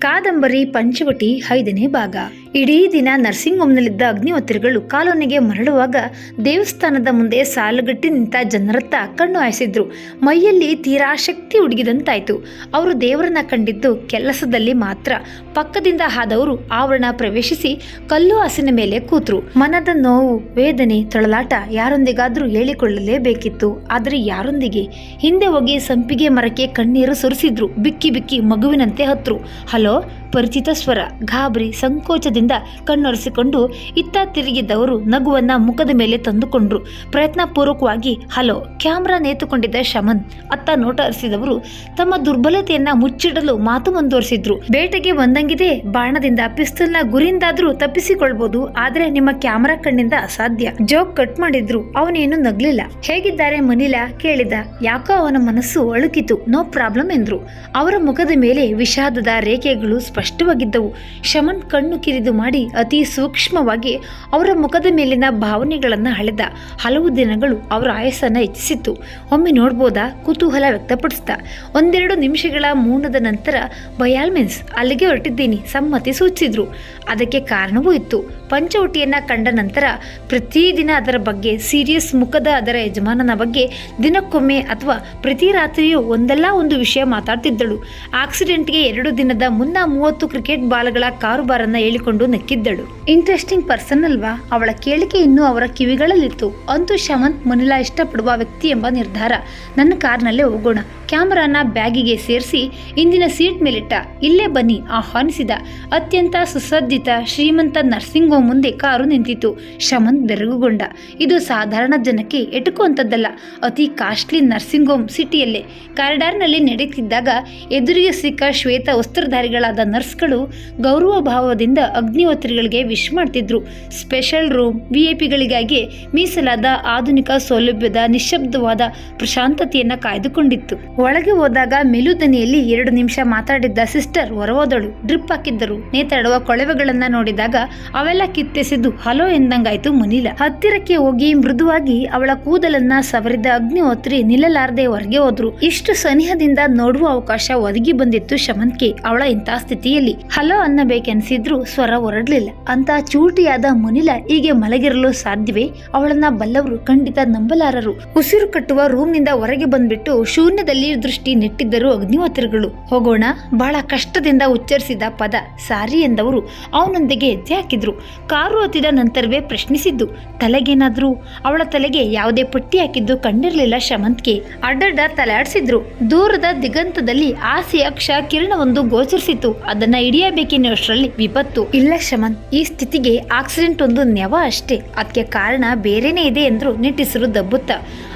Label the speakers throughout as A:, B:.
A: ಕಾದಂಬರಿ ಪಂಚವಟಿ ಐದನೇ ಭಾಗ. ಇಡೀ ದಿನ ನರ್ಸಿಂಗ್ ಹೋಮ್ನಲ್ಲಿದ್ದ ಅಗ್ನಿಹೋತ್ರಿಗಳು ಕಾಲೋನಿಗೆ ಮರಳುವಾಗ ದೇವಸ್ಥಾನದ ಮುಂದೆ ಸಾಲುಗಟ್ಟಿ ನಿಂತ ಜನರತ್ತ ಕಣ್ಣು ಹಾಯಿಸಿದ್ರು. ಮೈಯಲ್ಲಿ ತೀರಾ ಶಕ್ತಿ ಹುಡುಗಿದಂತಾಯ್ತು ಅವರು ದೇವರನ್ನ ಕಂಡಿದ್ದು ಕೆಲಸದಲ್ಲಿ ಮಾತ್ರ. ಪಕ್ಕದಿಂದ ಆದವರು ಆವರಣ ಪ್ರವೇಶಿಸಿ ಕಲ್ಲು ಹಾಸಿನ ಮೇಲೆ ಕೂತ್ರು. ಮನದ ನೋವು, ವೇದನೆ, ತೊಳಲಾಟ ಯಾರೊಂದಿಗಾದರೂ ಹೇಳಿಕೊಳ್ಳಲೇಬೇಕಿತ್ತು. ಆದರೆ ಯಾರೊಂದಿಗೆ? ಹಿಂದೆ ಹೋಗಿ ಸಂಪಿಗೆ ಮರಕ್ಕೆ ಕಣ್ಣೀರು ಸುರಿಸಿದ್ರು. ಬಿಕ್ಕಿ ಬಿಕ್ಕಿ ಮಗುವಿನಂತೆ ಹತ್ರು. ಹಲೋ pero ಪರಿಚಿತ ಸ್ವರ, ಗಾಬರಿ, ಸಂಕೋಚದಿಂದ ಕಣ್ಣೊರೆಸಿಕೊಂಡು ಇತ್ತ ತಿರುಗಿದ್ದವರು ನಗುವನ್ನ ಮುಖದ ಮೇಲೆ ತಂದುಕೊಂಡ್ರು. ಪ್ರಯತ್ನಪೂರ್ವಕವಾಗಿ, ಹಲೋ, ಕ್ಯಾಮ್ರಾ ನೇತುಕೊಂಡಿದ್ದ ಶಮನ್, ಅತ್ತ ನೋಟ ಅರಿಸಿದವರು ತಮ್ಮ ದುರ್ಬಲತೆಯನ್ನ ಮುಚ್ಚಿಡಲು ಮಾತು ಮುಂದುವರಿಸಿದ್ರು. ಬೇಟೆಗೆ ಬಂದಂಗಿದೆ, ಬಾಣದಿಂದ, ಪಿಸ್ತಲ್ನ ಗುರಿಯಿಂದಾದ್ರೂ ತಪ್ಪಿಸಿಕೊಳ್ಬಹುದು ಆದ್ರೆ ನಿಮ್ಮ ಕ್ಯಾಮ್ರಾ ಕಣ್ಣಿಂದ ಅಸಾಧ್ಯ. ಜೋಕ್ ಕಟ್ ಮಾಡಿದ್ರು, ಅವನೇನು ನಗ್ಲಿಲ್ಲ. ಹೇಗಿದ್ದಾರೆ ಮನಿಲಾ? ಕೇಳಿದ. ಯಾಕೋ ಅವನ ಮನಸ್ಸು ಅಳುಕಿತು. ನೋ ಪ್ರಾಬ್ಲಮ್, ಎಂದ್ರು. ಅವರ ಮುಖದ ಮೇಲೆ ವಿಷಾದದ ರೇಖೆಗಳು ಸ್ಪಷ್ಟವಾಗಿದ್ದವು. ಶಮನ್ ಕಣ್ಣು ಕಿರಿದು ಮಾಡಿ ಅತಿ ಸೂಕ್ಷ್ಮವಾಗಿ ಅವರ ಮುಖದ ಮೇಲಿನ ಭಾವನೆಗಳನ್ನು ಹಳೆದ ಹಲವು ದಿನಗಳು ಅವರ ಆಯಸ್ಸನ್ನು ಹೆಚ್ಚಿಸಿತ್ತು. ಒಮ್ಮೆ ನೋಡ್ಬೋದಾ? ಕುತೂಹಲ ವ್ಯಕ್ತಪಡಿಸ್ತ, ಒಂದೆರಡು ನಿಮಿಷಗಳ ಮೌನದ ನಂತರ ಬಯಾಲ್ಮೆನ್ಸ್ ಅಲ್ಲಿಗೆ ಹೊರಟಿದ್ದೀನಿ ಸಮ್ಮತಿ ಸೂಚಿಸಿದ್ರು. ಅದಕ್ಕೆ ಕಾರಣವೂ ಇತ್ತು. ಪಂಚವಟಿಯನ್ನು ಕಂಡ ನಂತರ ಪ್ರತಿದಿನ ಅದರ ಬಗ್ಗೆ, ಸೀರಿಯಸ್ ಮುಖದ ಅದರ ಯಜಮಾನನ ಬಗ್ಗೆ ದಿನಕ್ಕೊಮ್ಮೆ ಅಥವಾ ಪ್ರತಿ ರಾತ್ರಿಯೂ ಒಂದಲ್ಲ ಒಂದು ವಿಷಯ ಮಾತಾಡ್ತಿದ್ದಳು. ಆಕ್ಸಿಡೆಂಟ್ಗೆ ಎರಡು ದಿನದ ಮುನ್ನ ಮೂವತ್ತು ಕ್ರಿಕೆಟ್ ಬಾಲ್ಗಳ ಕಾರುಬಾರನ್ನ ಹೇಳಿಕೊಂಡು ನಕ್ಕಿದ್ದಳು. ಇಂಟ್ರೆಸ್ಟಿಂಗ್ ಪರ್ಸನ್ ಅಲ್ವಾ? ಅವಳ ಕೇಳಿಕೆ ಇನ್ನೂ ಅವರ ಕಿವಿಗಳಲ್ಲಿತ್ತು. ಅಂತೂ ಶಮಂತ್ ಮುನಿಲಾ ಇಷ್ಟಪಡುವ ವ್ಯಕ್ತಿ ಎಂಬ ನಿರ್ಧಾರ. ನನ್ನ ಕಾರ್ನಲ್ಲೇ ಹೋಗೋಣ. ಕ್ಯಾಮರಾನ ಬ್ಯಾಗಿಗೆ ಸೇರಿಸಿ ಇಂದಿನ ಸೀಟ್ ಮೇಲಿಟ್ಟ. ಇಲ್ಲೇ ಬನ್ನಿ, ಆಹ್ವಾನಿಸಿದ. ಅತ್ಯಂತ ಸುಸಜ್ಜಿತ ಶ್ರೀಮಂತ ನರ್ಸಿಂಗ್ ಹೋಮ್ ಮುಂದೆ ಕಾರು ನಿಂತಿತು ಶಮಂತ್ ಬೆರಗುಗೊಂಡ. ಇದು ಸಾಧಾರಣ ಜನಕ್ಕೆ ಎಟುಕುವಂಥದ್ದಲ್ಲ ಅತಿ ಕಾಸ್ಟ್ಲಿ ನರ್ಸಿಂಗ್ ಹೋಮ್ ಸಿಟಿಯಲ್ಲೇ. ಕಾರಿಡಾರ್ನಲ್ಲಿ ನಡೆಯುತ್ತಿದ್ದಾಗ ಎದುರಿಗೆ ಸಿಕ್ಕ ಶ್ವೇತ ವಸ್ತ್ರಧಾರಿಗಳಾದ ನರ್ಸ್ಗಳು ಗೌರವ ಭಾವದಿಂದ ಅಗ್ನಿಹೋತ್ರಿಗಳಿಗೆ ವಿಶ್ ಮಾಡ್ತಿದ್ರು. ಸ್ಪೆಷಲ್ ರೂಮ್ ವಿ ಮೀಸಲಾದ ಆಧುನಿಕ ಸೌಲಭ್ಯದ ನಿಶ್ಶಬ್ದವಾದ ಪ್ರಶಾಂತತೆಯನ್ನ ಕಾಯ್ದುಕೊಂಡಿತ್ತು. ಒಳಗೆ ಹೋದಾಗ ಮೆಲುದನಿಯಲ್ಲಿ ಎರಡು ನಿಮಿಷ ಮಾತಾಡಿದ್ದ ಸಿಸ್ಟರ್ ಹೊರಹೋದಳು. ಡ್ರಿಪ್ ಹಾಕಿದ್ದರು. ನೇತಾಡುವ ಕೊಳವೆಗಳನ್ನ ನೋಡಿದಾಗ ಅವೆಲ್ಲ ಕಿತ್ತೆಸಿದ್ದು, ಹಲೋ ಎಂದಂಗಾಯ್ತು ಮುನಿಲ. ಹತ್ತಿರಕ್ಕೆ ಹೋಗಿ ಮೃದುವಾಗಿ ಅವಳ ಕೂದಲನ್ನ ಸವರಿದ ಅಗ್ನಿಹೋತ್ರಿ ನಿಲ್ಲಲಾರದೆ ಹೊರಗೆ ಹೋದ್ರು. ಇಷ್ಟು ಸನಿಹದಿಂದ ನೋಡುವ ಅವಕಾಶ ಒದಗಿ ಬಂದಿತ್ತು ಶಮಂತ್ಕೆ ಅವಳ ಇಂತಹ ಸ್ಥಿತಿಯಲ್ಲಿ ಹಲೋ ಅನ್ನಬೇಕೆನ್ಸಿದ್ರು ಸ್ವರ ಹೊರಡ್ಲಿಲ್ಲ ಅಂತ ಚೂಟಿಯಾದ ಮುನಿಲ ಹೀಗೆ ಮಲಗಿರಲು ಸಾಧ್ಯವೇ? ಅವಳನ್ನ ಬಲ್ಲವರು ಖಂಡಿತ ನಂಬಲಾರರು. ಉಸಿರು ಕಟ್ಟುವ ರೂಮ್ನಿಂದ ಹೊರಗೆ ಬಂದ್ಬಿಟ್ಟು ಶೂನ್ಯದಲ್ಲಿ ದೃಷ್ಟಿ ನೆಟ್ಟಿದ್ದರು ಅಗ್ನಿಹೋತ್ರಿಗಳು. ಹೋಗೋಣ, ಬಹಳ ಕಷ್ಟದಿಂದ ಉಚ್ಚರಿಸಿದ ಪದ ಸಾರಿ ಎಂದವರು ಅವನೊಂದಿಗೆ ಹೆಜ್ಜೆ ಹಾಕಿದ್ರು. ಕಾರು ಹತ್ತಿದ ನಂತರವೇ ಪ್ರಶ್ನಿಸಿದ್ದು, ತಲೆಗೇನಾದ್ರೂ? ಅವಳ ತಲೆಗೆ ಯಾವುದೇ ಪಟ್ಟಿ ಹಾಕಿದ್ದು ಕಂಡಿರಲಿಲ್ಲ ಶಮಂತ್ಗೆ. ಅಡ್ಡಡ್ಡ ತಲೆಯಾಡಿಸಿದ್ರು ದೂರದ ದಿಗಂತದಲ್ಲಿ ಆಸೆಯ ಕ್ಷ ಕಿರಣವೊಂದು ಗೋಚರಿಸಿತು ಅದನ್ನ ಹಿಡಿಯಬೇಕೆನ್ನುವಷ್ಟರಲ್ಲಿ ವಿಪತ್ತು. ಇಲ್ಲ ಶಮನ್, ಈ ಸ್ಥಿತಿಗೆ ಆಕ್ಸಿಡೆಂಟ್ ಒಂದು ನೆವ ಅಷ್ಟೇ. ಅದಕ್ಕೆ ಕಾರಣ ಬೇರೆನೇ ಇದೆ ಎಂದ್ರು ನಿಟ್ಟಿಸಿರು ದಬ್ಬುತ್ತ.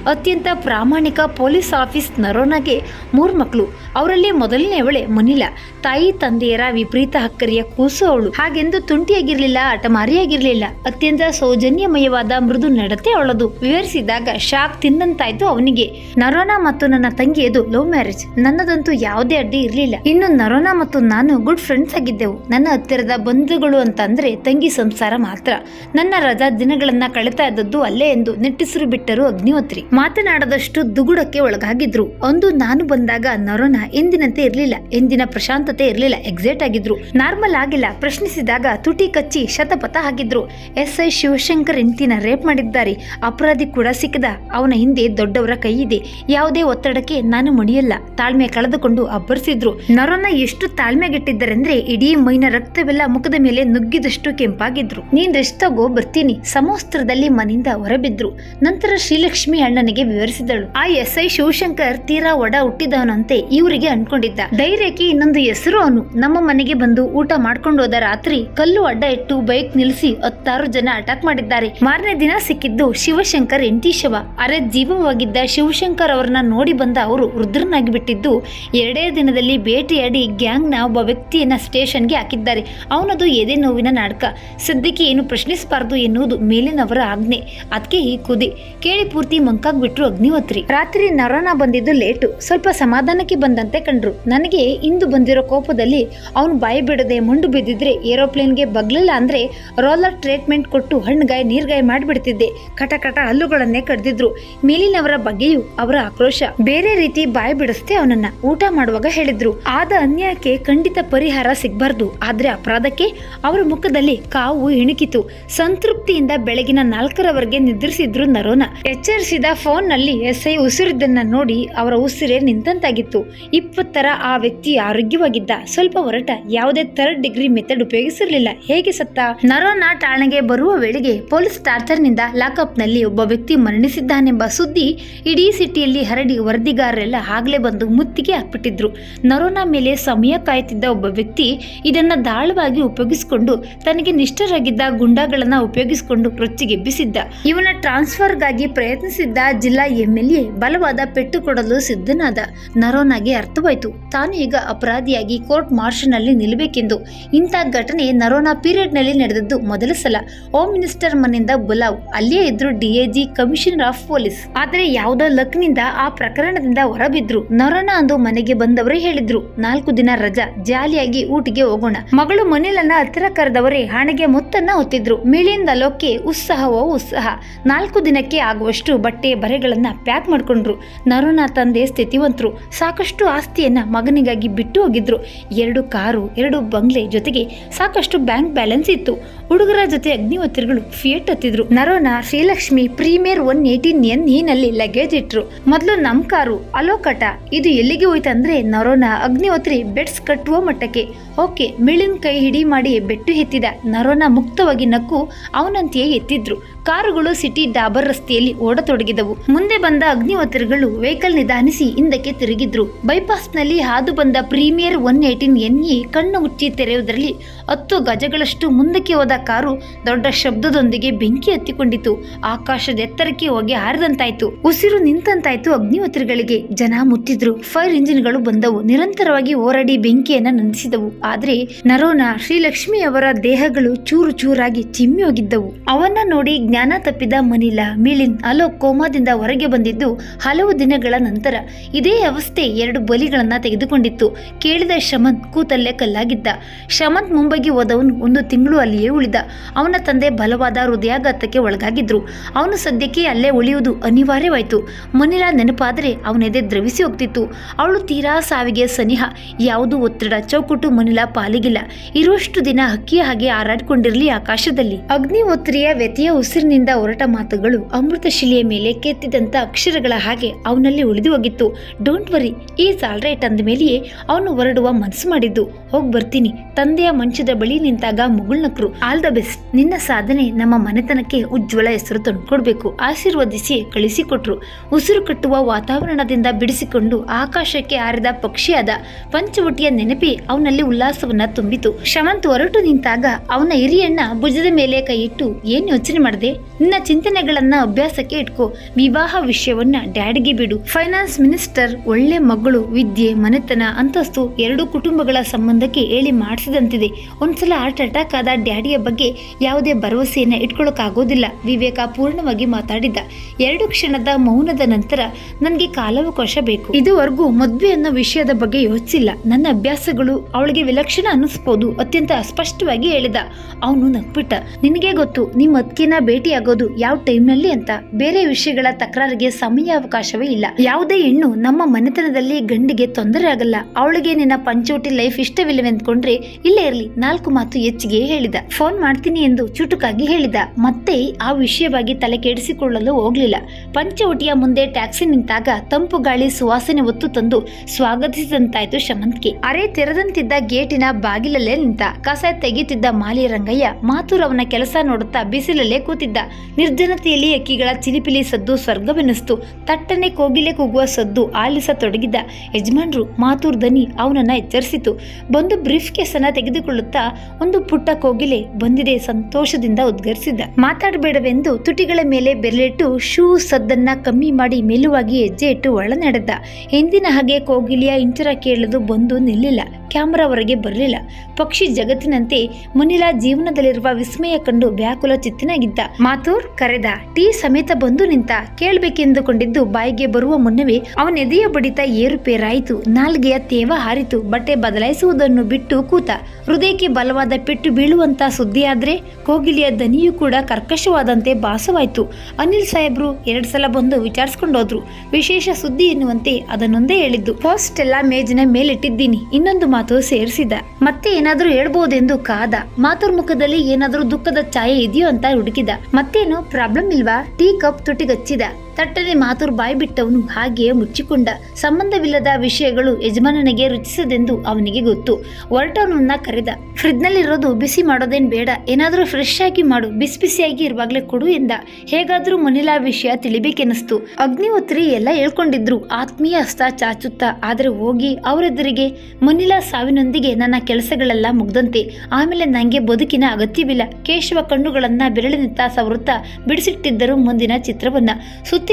A: ಅತ್ಯಂತ ಪ್ರಾಮಾಣಿಕ ಪೊಲೀಸ್ ಆಫೀಸ್ ನರೋನಾಗೆ ಮೂರು ಮಕ್ಕಳು ಅವರಲ್ಲಿ ಮೊದಲನೆಯವಳೆ ಮುನಿಲ. ತಾಯಿ ತಂದೆಯರ ವಿಪರೀತ ಹಕ್ಕರಿಯ ಕೂಸು ಅವಳು. ಹಾಗೆಂದು ತುಂಟಿಯಾಗಿರ್ಲಿಲ್ಲ, ಹಠಮಾರಿಯಾಗಿರ್ಲಿಲ್ಲ. ಅತ್ಯಂತ ಸೌಜನ್ಯಮಯವಾದ ಮೃದು ನಡತೆ ಅವಳದು. ವಿವರಿಸಿದಾಗ ಶಾಕ್ ತಿಂದಂತಾಯ್ತು ಅವನಿಗೆ. ನರೋನಾ ಮತ್ತು ನನ್ನ ತಂಗಿಯದು ಲವ್ ಮ್ಯಾರೇಜ್. ನನ್ನದಂತೂ ಯಾವುದೇ ಅಡ್ಡಿ ಇರಲಿಲ್ಲ. ಇನ್ನು ನರೋನಾ ಮತ್ತು ನಾನು ಗುಡ್ ಫ್ರೆಂಡ್ಸ್ ಆಗಿದ್ದೆವು. ನನ್ನ ಹತ್ತಿರದ ಬಂಧುಗಳು ಅಂತಂದ್ರೆ ತಂಗಿ ಸಂಸಾರ ಮಾತ್ರ. ನನ್ನ ರಜಾ ದಿನಗಳನ್ನ ಕಳೆತಾ ಇದ್ದದ್ದು ಅಲ್ಲೇ ಎಂದು ನೆಟ್ಟಿಸಿರು ಬಿಟ್ಟರು ಅಗ್ನಿಹೋತ್ರಿ. ಮಾತನಾಡದಷ್ಟು ದುಗುಡಕ್ಕೆ ಒಳಗಾಗಿದ್ರು. ಒಂದು ನಾನು ಬಂದಾಗ ನರೋನ ಎಂದಿನಂತೆ ಇರಲಿಲ್ಲ. ಎಂದಿನ ಪ್ರಶಾಂತತೆ ಇರಲಿಲ್ಲ. ಎಕ್ಸೈಟ್ ಆಗಿದ್ರು. ನಾರ್ಮಲ್ ಆಗಿಲ್ಲ. ಪ್ರಶ್ನಿಸಿದಾಗ ತುಟಿ ಕಚ್ಚಿ ಶತಪಥ ಹಾಕಿದ್ರು. ಎಸ್ ಐ ಶಿವಶಂಕರ್ ಎಂತಿನ ರೇಪ್ ಮಾಡಿದ್ದಾರೆ. ಅಪರಾಧಿ ಕೂಡ ಸಿಕ್ಕದ. ಅವನ ಹಿಂದೆ ದೊಡ್ಡವರ ಕೈ ಇದೆ. ಯಾವುದೇ ಒತ್ತಡಕ್ಕೆ ನಾನು ಮಣಿಯಲ್ಲ. ತಾಳ್ಮೆ ಕಳೆದುಕೊಂಡು ಅಬ್ಬರಿಸಿದ್ರು. ನರೋನ ಎಷ್ಟು ತಾಳ್ಮೆಗೆಟ್ಟಿದ್ದರೆಂದ್ರೆ ಇಡೀ ಮೈನ ರಕ್ತವೆಲ್ಲ ಮುಖದ ಮೇಲೆ ನುಗ್ಗಿದಷ್ಟು ಕೆಂಪಾಗಿದ್ರು. ನೀನ್ ರೆಸ್ಟ್ ತಗೋ ಬರ್ತೀನಿ. ಸಮವಸ್ತ್ರದಲ್ಲಿ ಮನೆಯಿಂದ ಹೊರಬಿದ್ರು. ನಂತರ ಶ್ರೀಲಕ್ಷ್ಮಿ ಅಣ್ಣನಿಗೆ ವಿವರಿಸಿದಳು. ಆ ಎಸ್ ಐ ಶಿವಶಂಕರ್ ತೀರಾ ಒಡ ಹುಟ್ಟಿದವನಂತೆ ಇವರಿಗೆ ಅನ್ಕೊಂಡಿದ್ದ. ಧೈರ್ಯಕ್ಕೆ ಇನ್ನೊಂದು ಹೆಸರು ಅವನು. ನಮ್ಮ ಮನೆಗೆ ಬಂದು ಊಟ ಮಾಡ್ಕೊಂಡು ಹೋದ ರಾತ್ರಿ ಕಲ್ಲು ಅಡ್ಡ ಇಟ್ಟು ಬೈಕ್ ನಿಲ್ಲಿಸಿ ಹತ್ತಾರು ಜನ ಅಟ್ಯಾಕ್ ಮಾಡಿದ್ದಾರೆ. ಮಾರನೇ ದಿನ ಸಿಕ್ಕಿದ್ದು ಶಿವಶಂಕರ್ ಎಂಟಿ ಶವ. ಅರೆ ಜೀವವಾಗಿದ್ದ ಶಿವಶಂಕರ್ ಅವರನ್ನ ನೋಡಿ ಬಂದ ಅವರು ವೃದ್ಧರನ್ನಾಗಿ ಬಿಟ್ಟಿದ್ದು ಎರಡೇ ದಿನದಲ್ಲಿ ಬೇಟೆಯಾಡಿ ಗ್ಯಾಂಗ್ನ ಒಬ್ಬ ವ್ಯಕ್ತಿಯನ್ನ ಸ್ಟೇಷನ್ಗೆ ಹಾಕಿದ್ದಾರೆ. ಅವನದು ಎದೆ ನೋವಿನ ನಾಟಕ. ಸದ್ಯಕ್ಕೆ ಏನು ಪ್ರಶ್ನಿಸಬಾರದು ಎನ್ನುವುದು ಮೇಲಿನವರ ಆಜ್ಞೆ. ಅದಕ್ಕೆ ಈ ಕುದಿ. ಕೇಳಿ ಪೂರ್ತಿ ಮಂಕ ಸುಮ್ಮನಾಗ್ಬಿಟ್ರು ಅಗ್ನಿಹೋತ್ರಿ. ರಾತ್ರಿ ನರೋನ ಬಂದಿದ್ದು ಲೇಟು. ಸ್ವಲ್ಪ ಸಮಾಧಾನಕ್ಕೆ ಬಂದಂತೆ ಕಂಡ್ರು. ನನಗೆ ಇಂದು ಬಂದಿರೋ ಕೋಪದಲ್ಲಿ ಅವನು ಬಾಯಿ ಬಿಡದೆ ಮುಂಡು ಬಿದ್ದಿದ್ರೆ ಏರೋಪ್ಲೇನ್ಗೆ ಬಗ್ಲಿಲ್ಲ ಅಂದ್ರೆ ರೋಲರ್ ಟ್ರೀಟ್ಮೆಂಟ್ ಕೊಟ್ಟು ಹಣ್ಣುಗಾಯ, ನೀರ್ಗಾಯ ಮಾಡಿಬಿಡ್ತಿದ್ದೆ. ಕಟ ಕಟ ಹಲ್ಲುಗಳನ್ನೇ ಕಡ್ದಿದ್ರು. ಮೇಲಿನವರ ಬಗ್ಗೆಯೂ ಅವರ ಆಕ್ರೋಶ. ಬೇರೆ ರೀತಿ ಬಾಯಿ ಬಿಡಿಸ್ತೇ ಅವನನ್ನ. ಊಟ ಮಾಡುವಾಗ ಹೇಳಿದ್ರು. ಆದ ಅನ್ಯಾಯಕ್ಕೆ ಖಂಡಿತ ಪರಿಹಾರ ಸಿಗ್ಬಾರ್ದು. ಆದ್ರೆ ಅಪರಾಧಕ್ಕೆ ಅವರ ಮುಖದಲ್ಲಿ ಕಾವು ಇಣುಕಿತು ಸಂತೃಪ್ತಿಯಿಂದ ಬೆಳಗಿನ ನಾಲ್ಕರವರೆಗೆ ನಿದ್ರಿಸಿದ್ರು ನರೋನ. ಎಚ್ಚರಿಸಿದ ಫೋನ್ನಲ್ಲಿ ಐ ಉಸಿರಿದ್ದನ್ನು ನೋಡಿ ಅವರ ಉಸಿರೇ ನಿಂತಂತಾಗಿತ್ತು. ಇಪ್ಪತ್ತರ ಆ ವ್ಯಕ್ತಿ ಆರೋಗ್ಯವಾಗಿದ್ದ. ಸ್ವಲ್ಪ ಹೊರಟ ಯಾವುದೇ ಥರ್ಡ್ ಡಿಗ್ರಿ ಮೆಥಡ್ ಉಪಯೋಗಿಸಿರಲಿಲ್ಲ. ಹೇಗೆ ಸತ್ತ? ನರೋನಾ ಠಾಣೆಗೆ ಬರುವ ವೇಳೆಗೆ ಪೊಲೀಸ್ ಟಾರ್ಚರ್ನಿಂದ ಲಾಕಪ್ನಲ್ಲಿ ಒಬ್ಬ ವ್ಯಕ್ತಿ ಮರಣಿಸಿದ್ದಾನೆಂಬ ಸುದ್ದಿ ಇಡೀ ಸಿಟಿಯಲ್ಲಿ ಹರಡಿ ವರದಿಗಾರರೆಲ್ಲ ಆಗಲೇ ಬಂದು ಮುತ್ತಿಗೆ ಹಾಕ್ಬಿಟ್ಟಿದ್ರು. ನರೋನಾ ಮೇಲೆ ಸಮಯ ಕಾಯುತ್ತಿದ್ದ ಒಬ್ಬ ವ್ಯಕ್ತಿ ಇದನ್ನು ದಾಳವಾಗಿ ಉಪಯೋಗಿಸಿಕೊಂಡು ತನಗೆ ನಿಷ್ಠರಾಗಿದ್ದ ಗುಂಡಾಗಳನ್ನು ಉಪಯೋಗಿಸಿಕೊಂಡು ರೊಚ್ಚಿಗೆಬ್ಬಿಸಿದ್ದ ಇವನ ಟ್ರಾನ್ಸ್ಫರ್ಗಾಗಿ ಪ್ರಯತ್ನಿಸಿದ್ದ ಜಿಲ್ಲಾ ಎಂಎಲ್ಎ ಬಲವಾದ ಪೆಟ್ಟು ಕೊಡಲು ಸಿದ್ಧನಾದ ನರೋನಾಗೆ ಅರ್ಥವಾಯಿತು. ತಾನು ಈಗ ಅಪರಾಧಿಯಾಗಿ ಕೋರ್ಟ್ ಮಾರ್ಷಲ್ನಲ್ಲಿ ನಿಲ್ಲಬೇಕೆಂದು. ಇಂಥ ಘಟನೆ ನರೋನಾ ಪೀರಿಯಡ್ನಲ್ಲಿ ನಡೆದದ್ದು ಮೊದಲ ಸಲ. ಹೋಮ್ ಮಿನಿಸ್ಟರ್ ಮನೆಯಿಂದ ಬುಲಾವ್. ಅಲ್ಲಿಯೇ ಇದ್ರು ಡಿಎಜಿ ಕಮಿಷನರ್ ಆಫ್ ಪೊಲೀಸ್. ಆದರೆ ಯಾವುದೋ ಲಕ್ನಿಂದ ಆ ಪ್ರಕರಣದಿಂದ ಹೊರಬಿದ್ರು. ನರೋನಾ ಅಂದು ಮನೆಗೆ ಬಂದವರೇ ಹೇಳಿದ್ರು. ನಾಲ್ಕು ದಿನ ರಜಾ. ಜಾಲಿಯಾಗಿ ಊಟಿಗೆ ಹೋಗೋಣ. ಮಗಳು ಮನಿಲನ್ನ ಹತ್ತಿರ ಕರೆದವರೇ ಹಣೆಗೆ ಮುತ್ತನ್ನ ಹೊತ್ತಿದ್ರು. ಮಿಳಿಯಿಂದ ಲೋಕೆ ಉತ್ಸಾಹವೋ ಉತ್ಸಾಹ. ನಾಲ್ಕು ದಿನಕ್ಕೆ ಆಗುವಷ್ಟು ಬಟ್ಟೆ ಬರೆಗಳನ್ನ ಪ್ಯಾಕ್ ಮಾಡ್ಕೊಂಡ್ರು. ನರೋನ ತಂದೆ ಸ್ಥಿತಿವಂತರು. ಸಾಕಷ್ಟು ಆಸ್ತಿಯನ್ನ ಮಗನಿಗಾಗಿ ಬಿಟ್ಟು ಹೋಗಿದ್ರು. ಎರಡು ಕಾರು, ಎರಡು ಬಂಗ್ಲೆ ಜೊತೆಗೆ ಸಾಕಷ್ಟು ಬ್ಯಾಂಕ್ ಬ್ಯಾಲೆನ್ಸ್ ಇತ್ತು. ಹುಡುಗರ ಜೊತೆ ಅಗ್ನಿಹೋತ್ರಿಗಳು Fiat ಹತ್ತಿದ್ರು. Narona Shrilakshmi Premier one eighteen ಎನ್ನಲ್ಲಿ luggage ಇಟ್ರು. ಮೊದಲು ನಮ್ ಕಾರು, ಅಲೋಕಟ. ಇದು ಎಲ್ಲಿಗೆ ಹೋಯ್ತಂದ್ರೆ ನರೋನ ಅಗ್ನಿಹೋತ್ರಿ ಬೆಡ್ಸ್ ಕಟ್ಟುವ ಮಟ್ಟಕ್ಕೆ. ಓಕೆ ಮಿಳಿನ್ ಕೈ ಹಿಡಿ ಮಾಡಿ ಬೆಟ್ಟು ಎತ್ತಿದ. ನರೋನ ಮುಕ್ತವಾಗಿ ನಕ್ಕು, ಅವನಂತೆಯೇ ಎತ್ತಿದ್ರು. ಕಾರುಗಳು ಸಿಟಿ ಡಾಬರ್ ರಸ್ತೆಯಲ್ಲಿ ಓಡತೊಡಗಿದವು. ಮುಂದೆ ಬಂದ ಅಗ್ನಿಹೋತ್ರಿಗಳು ವೆಹಿಕಲ್ ನಿಧಾನಿಸಿ ಹಿಂದಕ್ಕೆ ತಿರುಗಿದ್ರು. ಬೈಪಾಸ್ನಲ್ಲಿ ಹಾದು ಬಂದ ಪ್ರೀಮಿಯರ್ ಒನ್ ಏಯ್ಟೀನ್ ಎನ್ಇ ಕಣ್ಣು ಮುಚ್ಚಿ ತೆರೆಯುವುದರಲ್ಲಿ ಹತ್ತು ಗಜಗಳಷ್ಟು ಮುಂದಕ್ಕೆ ಹೋದ ಕಾರು ದೊಡ್ಡ ಶಬ್ದದೊಂದಿಗೆ ಬೆಂಕಿ ಹತ್ತಿಕೊಂಡಿತು. ಆಕಾಶದ ಎತ್ತರಕ್ಕೆ ಹೋಗಿ ಹಾರಿದಂತಾಯ್ತು. ಉಸಿರು ನಿಂತಂತಾಯ್ತು ಅಗ್ನಿಹೋತ್ರಿಗಳಿಗೆ. ಜನ ಮುತ್ತಿದ್ರು ಫೈರ್ ಇಂಜಿನ್ಗಳು ಬಂದವು. ನಿರಂತರವಾಗಿ ಹೋರಾಡಿ ಬೆಂಕಿಯನ್ನ ನಂದಿಸಿದವು. ಆದ್ರೆ ನರೋನ, ಶ್ರೀಲಕ್ಷ್ಮಿ ಅವರ ದೇಹಗಳು ಚೂರು ಚೂರಾಗಿ ಚಿಮ್ಮಿ ಹೋಗಿದ್ದವು. ಅವನ್ನ ನೋಡಿ ಜ್ಞಾನ ತಪ್ಪಿದ ಮನಿಲಾ ಮಿಲಿನ್ ಅಲೋಕ್ ಕೋಮಾದಿಂದ ಹೊರಗೆ ಬಂದಿದ್ದು ಹಲವು ದಿನಗಳ ನಂತರ. ಇದೇ ಅವಸ್ಥೆ ಎರಡು ಬಲಿಗಳನ್ನು ತೆಗೆದುಕೊಂಡಿತ್ತು. ಕೇಳಿದ ಶಮಂತ್ ಕೂತಲ್ಲೇ ಕಲ್ಲಾಗಿದ್ದ. ಶಮಂತ್ ಮುಂಬೈಗೆ ಹೋದವನು ಒಂದು ತಿಂಗಳು ಅಲ್ಲಿಯೇ ಉಳಿದ. ಅವನ ತಂದೆ ಬಲವಾದ ಹೃದಯಾಘಾತಕ್ಕೆ ಒಳಗಾಗಿದ್ರು. ಅವನು ಸದ್ಯಕ್ಕೆ ಅಲ್ಲೇ ಉಳಿಯುವುದು ಅನಿವಾರ್ಯವಾಯಿತು. ಮನಿಲಾ ನೆನಪಾದರೆ ಅವನೆದೆ ದ್ರವಿಸಿ ಹೋಗ್ತಿತ್ತು. ಅವಳು ತೀರಾ ಸಾವಿಗೆ ಸನಿಹ. ಯಾವುದು ಒತ್ತಡ, ಚೌಕಟ್ಟು ಮನಿಲಾ ಪಾಲಿಗಿಲ್ಲ. ಇರುವಷ್ಟು ದಿನ ಹಕ್ಕಿಯ ಹಾಗೆ ಹಾರಾಡಿಕೊಂಡಿರಲಿ ಆಕಾಶದಲ್ಲಿ. ಅಗ್ನಿ ಒತ್ತರಿಯ ವ್ಯತಿಯ ಉಸಿರಿನಿಂದ ಹೊರಟ ಮಾತುಗಳು ಅಮೃತ ಶಿಲೆಯ ಮೇಲೆ ಕೆತ್ತಿದಂತ ಅಕ್ಷರಗಳ ಹಾಗೆ ಅವನಲ್ಲಿ ಉಳಿದು ಹೋಗಿತ್ತು. ಡೋಂಟ್ ವರಿ ಈ ಸಾಲ್ರೈಟ್ ಅಂದ ಮೇಲೆಯೇ ಅವನು ಹೊರಡುವ ಮನಸ್ಸು ಮಾಡಿದ್ದು. ಹೋಗಿ ಬರ್ತೀನಿ. ತಂದೆಯ ಮಂಚದ ಬಳಿ ನಿಂತಾಗ ಮುಗುಳ್ನಕ್ರು ಆಲ್ ದ ಬೆಸ್ಟ್ ನಿನ್ನ ಸಾಧನೆ ನಮ್ಮ ಮನೆತನಕ್ಕೆ ಉಜ್ವಲ ಹೆಸರು ತಂದುಕೊಡ್ಬೇಕು. ಆಶೀರ್ವದಿಸಿ ಕಳಿಸಿಕೊಟ್ರು. ಉಸಿರು ಕಟ್ಟುವ ವಾತಾವರಣದಿಂದ ಬಿಡಿಸಿಕೊಂಡು ಆಕಾಶಕ್ಕೆ ಹಾರಿದ ಪಕ್ಷಿಯಾದ ಪಂಚವಟಿಯ ನೆನಪಿ ಅವನಲ್ಲಿ ಉಲ್ಲಾಸವನ್ನ ತುಂಬಿತು. ಶಮಂತ್ ಹೊರಟು ನಿಂತಾಗ ಅವನ ಹಿರಿಯಣ್ಣ ಭುಜದ ಮೇಲೆ ಕೈ ಇಟ್ಟು ಏನ್ ಯೋಚನೆ ಮಾಡದೆ? ನಿನ್ನ ಚಿಂತನೆಗಳನ್ನ ಅಭ್ಯಾಸಕ್ಕೆ ಇಟ್ಕೋ. ವಿವಾಹ ವಿಷಯವನ್ನ ಡ್ಯಾಡ್ಗೆ ಬಿಡು. ಫೈನಾನ್ಸ್ ಮಿನಿಸ್ಟರ್, ಒಳ್ಳೆ ಮಗಳು, ವಿದ್ಯೆ, ಮನೆತನ ಅಂತಸ್ತು ಎರಡು ಕುಟುಂಬಗಳ ಸಂಬಂಧಕ್ಕೆ ಹೇಳಿ ಮಾಡಿಸಿದಂತಿದೆ. ಒಂದ್ಸಲ ಹಾರ್ಟ್ ಅಟ್ಯಾಕ್ ಆದ ಡ್ಯಾಡಿಯ ಬಗ್ಗೆ ಯಾವುದೇ ಭರವಸೆಯನ್ನ ಇಟ್ಕೊಳ್ಳೋಕ್ಕಾಗೋದಿಲ್ಲ ವಿವೇಕ ಪೂರ್ಣವಾಗಿ ಮಾತಾಡಿದ್ದ. ಎರಡು ಕ್ಷಣದ ಮೌನದ ನಂತರ ನನಗೆ ಕಾಲಾವಕಾಶ ಬೇಕು. ಇದುವರೆಗೂ ಮದುವೆ ಅನ್ನೋ ವಿಷಯದ ಬಗ್ಗೆ ಯೋಚಿಸಿಲ್ಲ. ನನ್ನ ಅಭ್ಯಾಸಗಳು ಅವಳಿಗೆ ವಿಲಕ್ಷಣ ಅನ್ನಿಸ್ಬೋದು, ಅತ್ಯಂತ ಸ್ಪಷ್ಟವಾಗಿ ಹೇಳಿದ. ಅವನು ನಗ್ಬಿಟ್ಟ. ನಿನಗೆ ಗೊತ್ತು ನಿಮ್ಮ ಅತ್ತಿಗೆನ ಭೇಟಿಯಾಗೋದು ಯಾವ ಟೈಮ್ನಲ್ಲಿ ಅಂತ. ಬೇರೆ ವಿಷಯಗಳ ತಕರಾರಿಗೆ ಸಮಯಾವಕಾಶವೇ ಇಲ್ಲ. ಯಾವುದೇ ಹೆಣ್ಣು ನಮ್ಮ ಮನೆತನದಲ್ಲಿ ಗಂಡಿಗೆ ತೊಂದರೆ ಆಗಲ್ಲ. ಅವಳಿಗೆ ನಿನ್ನ ಪಂಚೋಟಿ ಲೈಫ್ ಇಷ್ಟವಿಲ್ಲವೆಂದ್ಕೊಂಡ್ರೆ ಇಲ್ಲೇ ಇರಲಿ. ನಾಲ್ಕು ಮಾತು ಹೆಚ್ಚಿಗೆ ಹೇಳಿದ. ಫೋನ್ ಮಾಡ್ತೀನಿ ಎಂದು ಚುಟುಕಾಗಿ ಹೇಳಿದ. ಮತ್ತೆ ಆ ವಿಷಯವಾಗಿ ತಲೆ ಕೆಡಿಸಿಕೊಳ್ಳಲು ಹೋಗ್ಲಿಲ್ಲ. ಪಂಚವಟಿಯ ಮುಂದೆ ಟ್ಯಾಕ್ಸಿ ನಿಂತಾಗ ತಂಪು ಗಾಳಿ ಸುವಾಸನೆ ಒತ್ತು ತಂದು ಸ್ವಾಗತಿಸಿದಂತಾಯ್ತು ಶಮಂತ್ಗೆ. ಅರೆ ತೆರೆದಂತಿದ್ದ ಗೇಟಿನ ಬಾಗಿಲಲ್ಲೇ ನಿಂತ. ಕಸ ತೆಗೆಯುತ್ತಿದ್ದ ಮಾಲಿ ರಂಗಯ್ಯ ಮಾತೂರ್ ಅವನ ಕೆಲಸ ನೋಡುತ್ತಾ ಬಿಸಿಲಲ್ಲೇ ಕೂತಿದ್ದ. ನಿರ್ಜನತೆಯಲ್ಲಿ ಅಕ್ಕಿಗಳ ಚಿಲಿಪಿಲಿ ಸದ್ದು ಸ್ವರ್ಗವೆನಿಸ್ತು. ತಟ್ಟನೆ ಕೋಗಿಲೆ ಕೂಗುವ ಸದ್ದು ಆಲಿಸತೊಡಗಿದ್ದ ಯಜಮಾನ್ರು ಮಾತೂರ್ ದನಿ ಅವನನ್ನ ಎಚ್ಚರಿಸಿತು. ಬಂದು ಬ್ರೀಫ್ ಕೇಸನ್ನ ತೆಗೆದುಕೊಳ್ಳುತ್ತಾ ಒಂದು ಪುಟ್ಟ ಕೋಗಿಲೆ ಬಂದಿದೆ ಸಂತೋಷದಿಂದ ಉದ್ಗರಿಸಿದ್ದ ಮಾತಾಡಬೇಡವೆಂದು ತುಟಿಗಳ ಮೇಲೆ ಬೆರಳಿಟ್ಟು ಶೂ ಸದ್ದನ್ನ ಕಮ್ಮಿ ಮಾಡಿ ಮೇಲುವಾಗಿ ಹೆಜ್ಜೆ ಇಟ್ಟು ಒಳ ನಡೆದ ಎಂದಿನ ಹಾಗೆ ಕೋಗಿಲೆಯ ಇಂಚರ ಕೇಳಲು ಬಂದು ನಿಲ್ಲಿಲ್ಲ. ಕ್ಯಾಮರಾ ಹೊರಗೆ ಬರಲಿಲ್ಲ. ಪಕ್ಷಿ ಜಗತ್ತಿನಂತೆ ಮುನಿಲಾ ಜೀವನದಲ್ಲಿರುವ ವಿಸ್ಮಯ ಕಂಡು ವ್ಯಾಕುಲ ಚಿತ್ತನಾಗಿದ್ದ. ಮಾತೂರ್ ಕರೆದ, ಟೀ ಸಮೇತ ಬಂದು ನಿಂತ. ಕೇಳಬೇಕೆಂದುಕೊಂಡಿದ್ದು ಬಾಯಿಗೆ ಬರುವ ಮುನ್ನವೇ ಅವನ ಎದೆಯ ಬಡಿತ ಏರುಪೇರಾಯಿತು. ನಾಲ್ಗೆಯ ತೇವ ಹಾರಿತು. ಬಟ್ಟೆ ಬದಲಾಯಿಸುವುದನ್ನು ಬಿಟ್ಟು ಕೂತ ಹೃದಯಕ್ಕೆ ಬಲವಾದ ಪೆಟ್ಟು ಬೀಳುವಂತ ಸುದ್ದಿಯಾದ್ರೆ ಕೋಗಿಲಿಯ ದನಿಯೂ ಕೂಡ ಕರ್ಕಶವಾದಂತೆ ಭಾಸವಾಯಿತು. ಅನಿಲ್ ಸಾಹೇಬ್ರು ಎರಡ್ ಸಲ ಬಂದು ವಿಚಾರಿಸ್ಕೊಂಡೋದ್ರು. ವಿಶೇಷ ಸುದ್ದಿ ಎನ್ನುವಂತೆ ಅದನ್ನೊಂದೇ ಹೇಳಿದ್ದು. ಪೋಸ್ಟ್ ಎಲ್ಲ ಮೇಜಿನ ಮೇಲಿಟ್ಟಿದ್ದೀನಿ. ಇನ್ನೊಂದು ಮಾತು ಸೇರಿಸಿದ. ಮತ್ತೆ ಏನಾದ್ರೂ ಹೇಳ್ಬಹುದೆಂದು ಕಾದ. ಮಾತುರ್ ಮುಖದಲ್ಲಿ ಏನಾದ್ರೂ ದುಃಖದ ಛಾಯೆ ಇದೆಯೋ ಅಂತ ಹುಡುಕಿದ. ಮತ್ತೇನು ಪ್ರಾಬ್ಲಮ್ ಇಲ್ವಾ? ಟೀ ಕಪ್ 记得。ತಟ್ಟನೆ ಮಾತುರ್ ಬಾಯಿ ಬಿಟ್ಟವನು ಹಾಗೆಯೇ ಮುಚ್ಚಿಕೊಂಡ. ಸಂಬಂಧವಿಲ್ಲದ ವಿಷಯಗಳು ಯಜಮಾನನಿಗೆ ರುಚಿಸದೆಂದು ಅವನಿಗೆ ಗೊತ್ತು. ಹೊರಟವನನ್ನ ಕರೆದ, ಫ್ರಿಜ್ನಲ್ಲಿರೋದು ಬಿಸಿ ಮಾಡೋದೇನ್ ಬೇಡ. ಏನಾದರೂ ಫ್ರೆಶ್ ಆಗಿ ಮಾಡು. ಬಿಸಿ ಬಿಸಿಯಾಗಿ ಇರುವಾಗ್ಲೇ ಕೊಡು ಎಂದ. ಹೇಗಾದ್ರೂ ಮುನಿಲಾ ವಿಷಯ ತಿಳಿಬೇಕೆನಿಸ್ತು. ಅಗ್ನಿಹೋತ್ರಿ ಎಲ್ಲ ಹೇಳ್ಕೊಂಡಿದ್ರು. ಆತ್ಮೀಯ ಹಸ್ತ ಚಾಚುತ್ತಾ. ಆದರೆ ಹೋಗಿ ಅವರೆದುರಿಗೆ, ಮುನಿಲಾ ಸಾವಿನೊಂದಿಗೆ ನನ್ನ ಕೆಲಸಗಳೆಲ್ಲ ಮುಗ್ದಂತೆ. ಆಮೇಲೆ ನಂಗೆ ಬದುಕಿನ ಅಗತ್ಯವಿಲ್ಲ. ಕೇಶವ ಕಣ್ಣುಗಳನ್ನ ಬೆರಳಿನಿತ್ತ ಸವರುತ್ತಾ ಬಿಡಿಸಿಟ್ಟಿದ್ದರು ಮುಂದಿನ ಚಿತ್ರವನ್ನ.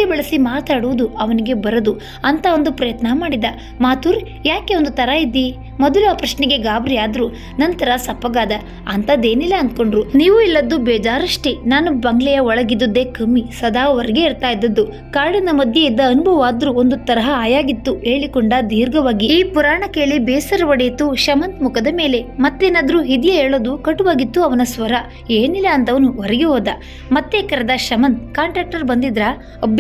A: ಬಳಸಿ ಮಾತಾಡುವುದು ಅವನಿಗೆ ಬರದು ಅಂತ ಒಂದು ಪ್ರಯತ್ನ ಮಾಡಿದ. ಮಾತುರ್, ಯಾಕೆ ಒಂದು ತರ ಇದ್ದಿ? ಮೊದಲು ಆ ಪ್ರಶ್ನೆಗೆ ಗಾಬರಿ ಆದ್ರು ನಂತರ ಸಪ್ಪಗಾದ. ಅಂಥದ್ದೇನಿಲ್ಲ ಅಂದ್ಕೊಂಡ್ರು. ನೀವು ಇಲ್ಲದ್ದು ಬೇಜಾರಷ್ಟೇ. ನಾನು ಬಂಗ್ಲೆಯ ಒಳಗಿದ್ದುದೇ ಕಮ್ಮಿ. ಸದಾ ಹೊರಗೆ ಇರ್ತಾ ಇದ್ದದ್ದು. ಕಾಡಿನ ಮಧ್ಯೆ ಇದ್ದ ಅನುಭವ ಆದ್ರೂ ಒಂದು ತರಹ ಆಯಾಗಿತ್ತು ಹೇಳಿಕೊಂಡ ದೀರ್ಘವಾಗಿ. ಈ ಪುರಾಣ ಕೇಳಿ ಬೇಸರ ಒಡೆಯಿತು ಶಮಂತ್ ಮುಖದ ಮೇಲೆ. ಮತ್ತೇನಾದ್ರೂ ಹಿದಿಯ ಹೇಳೋದು ಕಟುವಾಗಿತ್ತು ಅವನ ಸ್ವರ. ಏನಿಲ್ಲ ಅಂತವನು ಹೊರಗೆ ಹೋದ. ಮತ್ತೆ ಕರೆದ, ಶಮಂತ್, ಕಾಂಟ್ರಾಕ್ಟರ್ ಬಂದಿದ್ರ?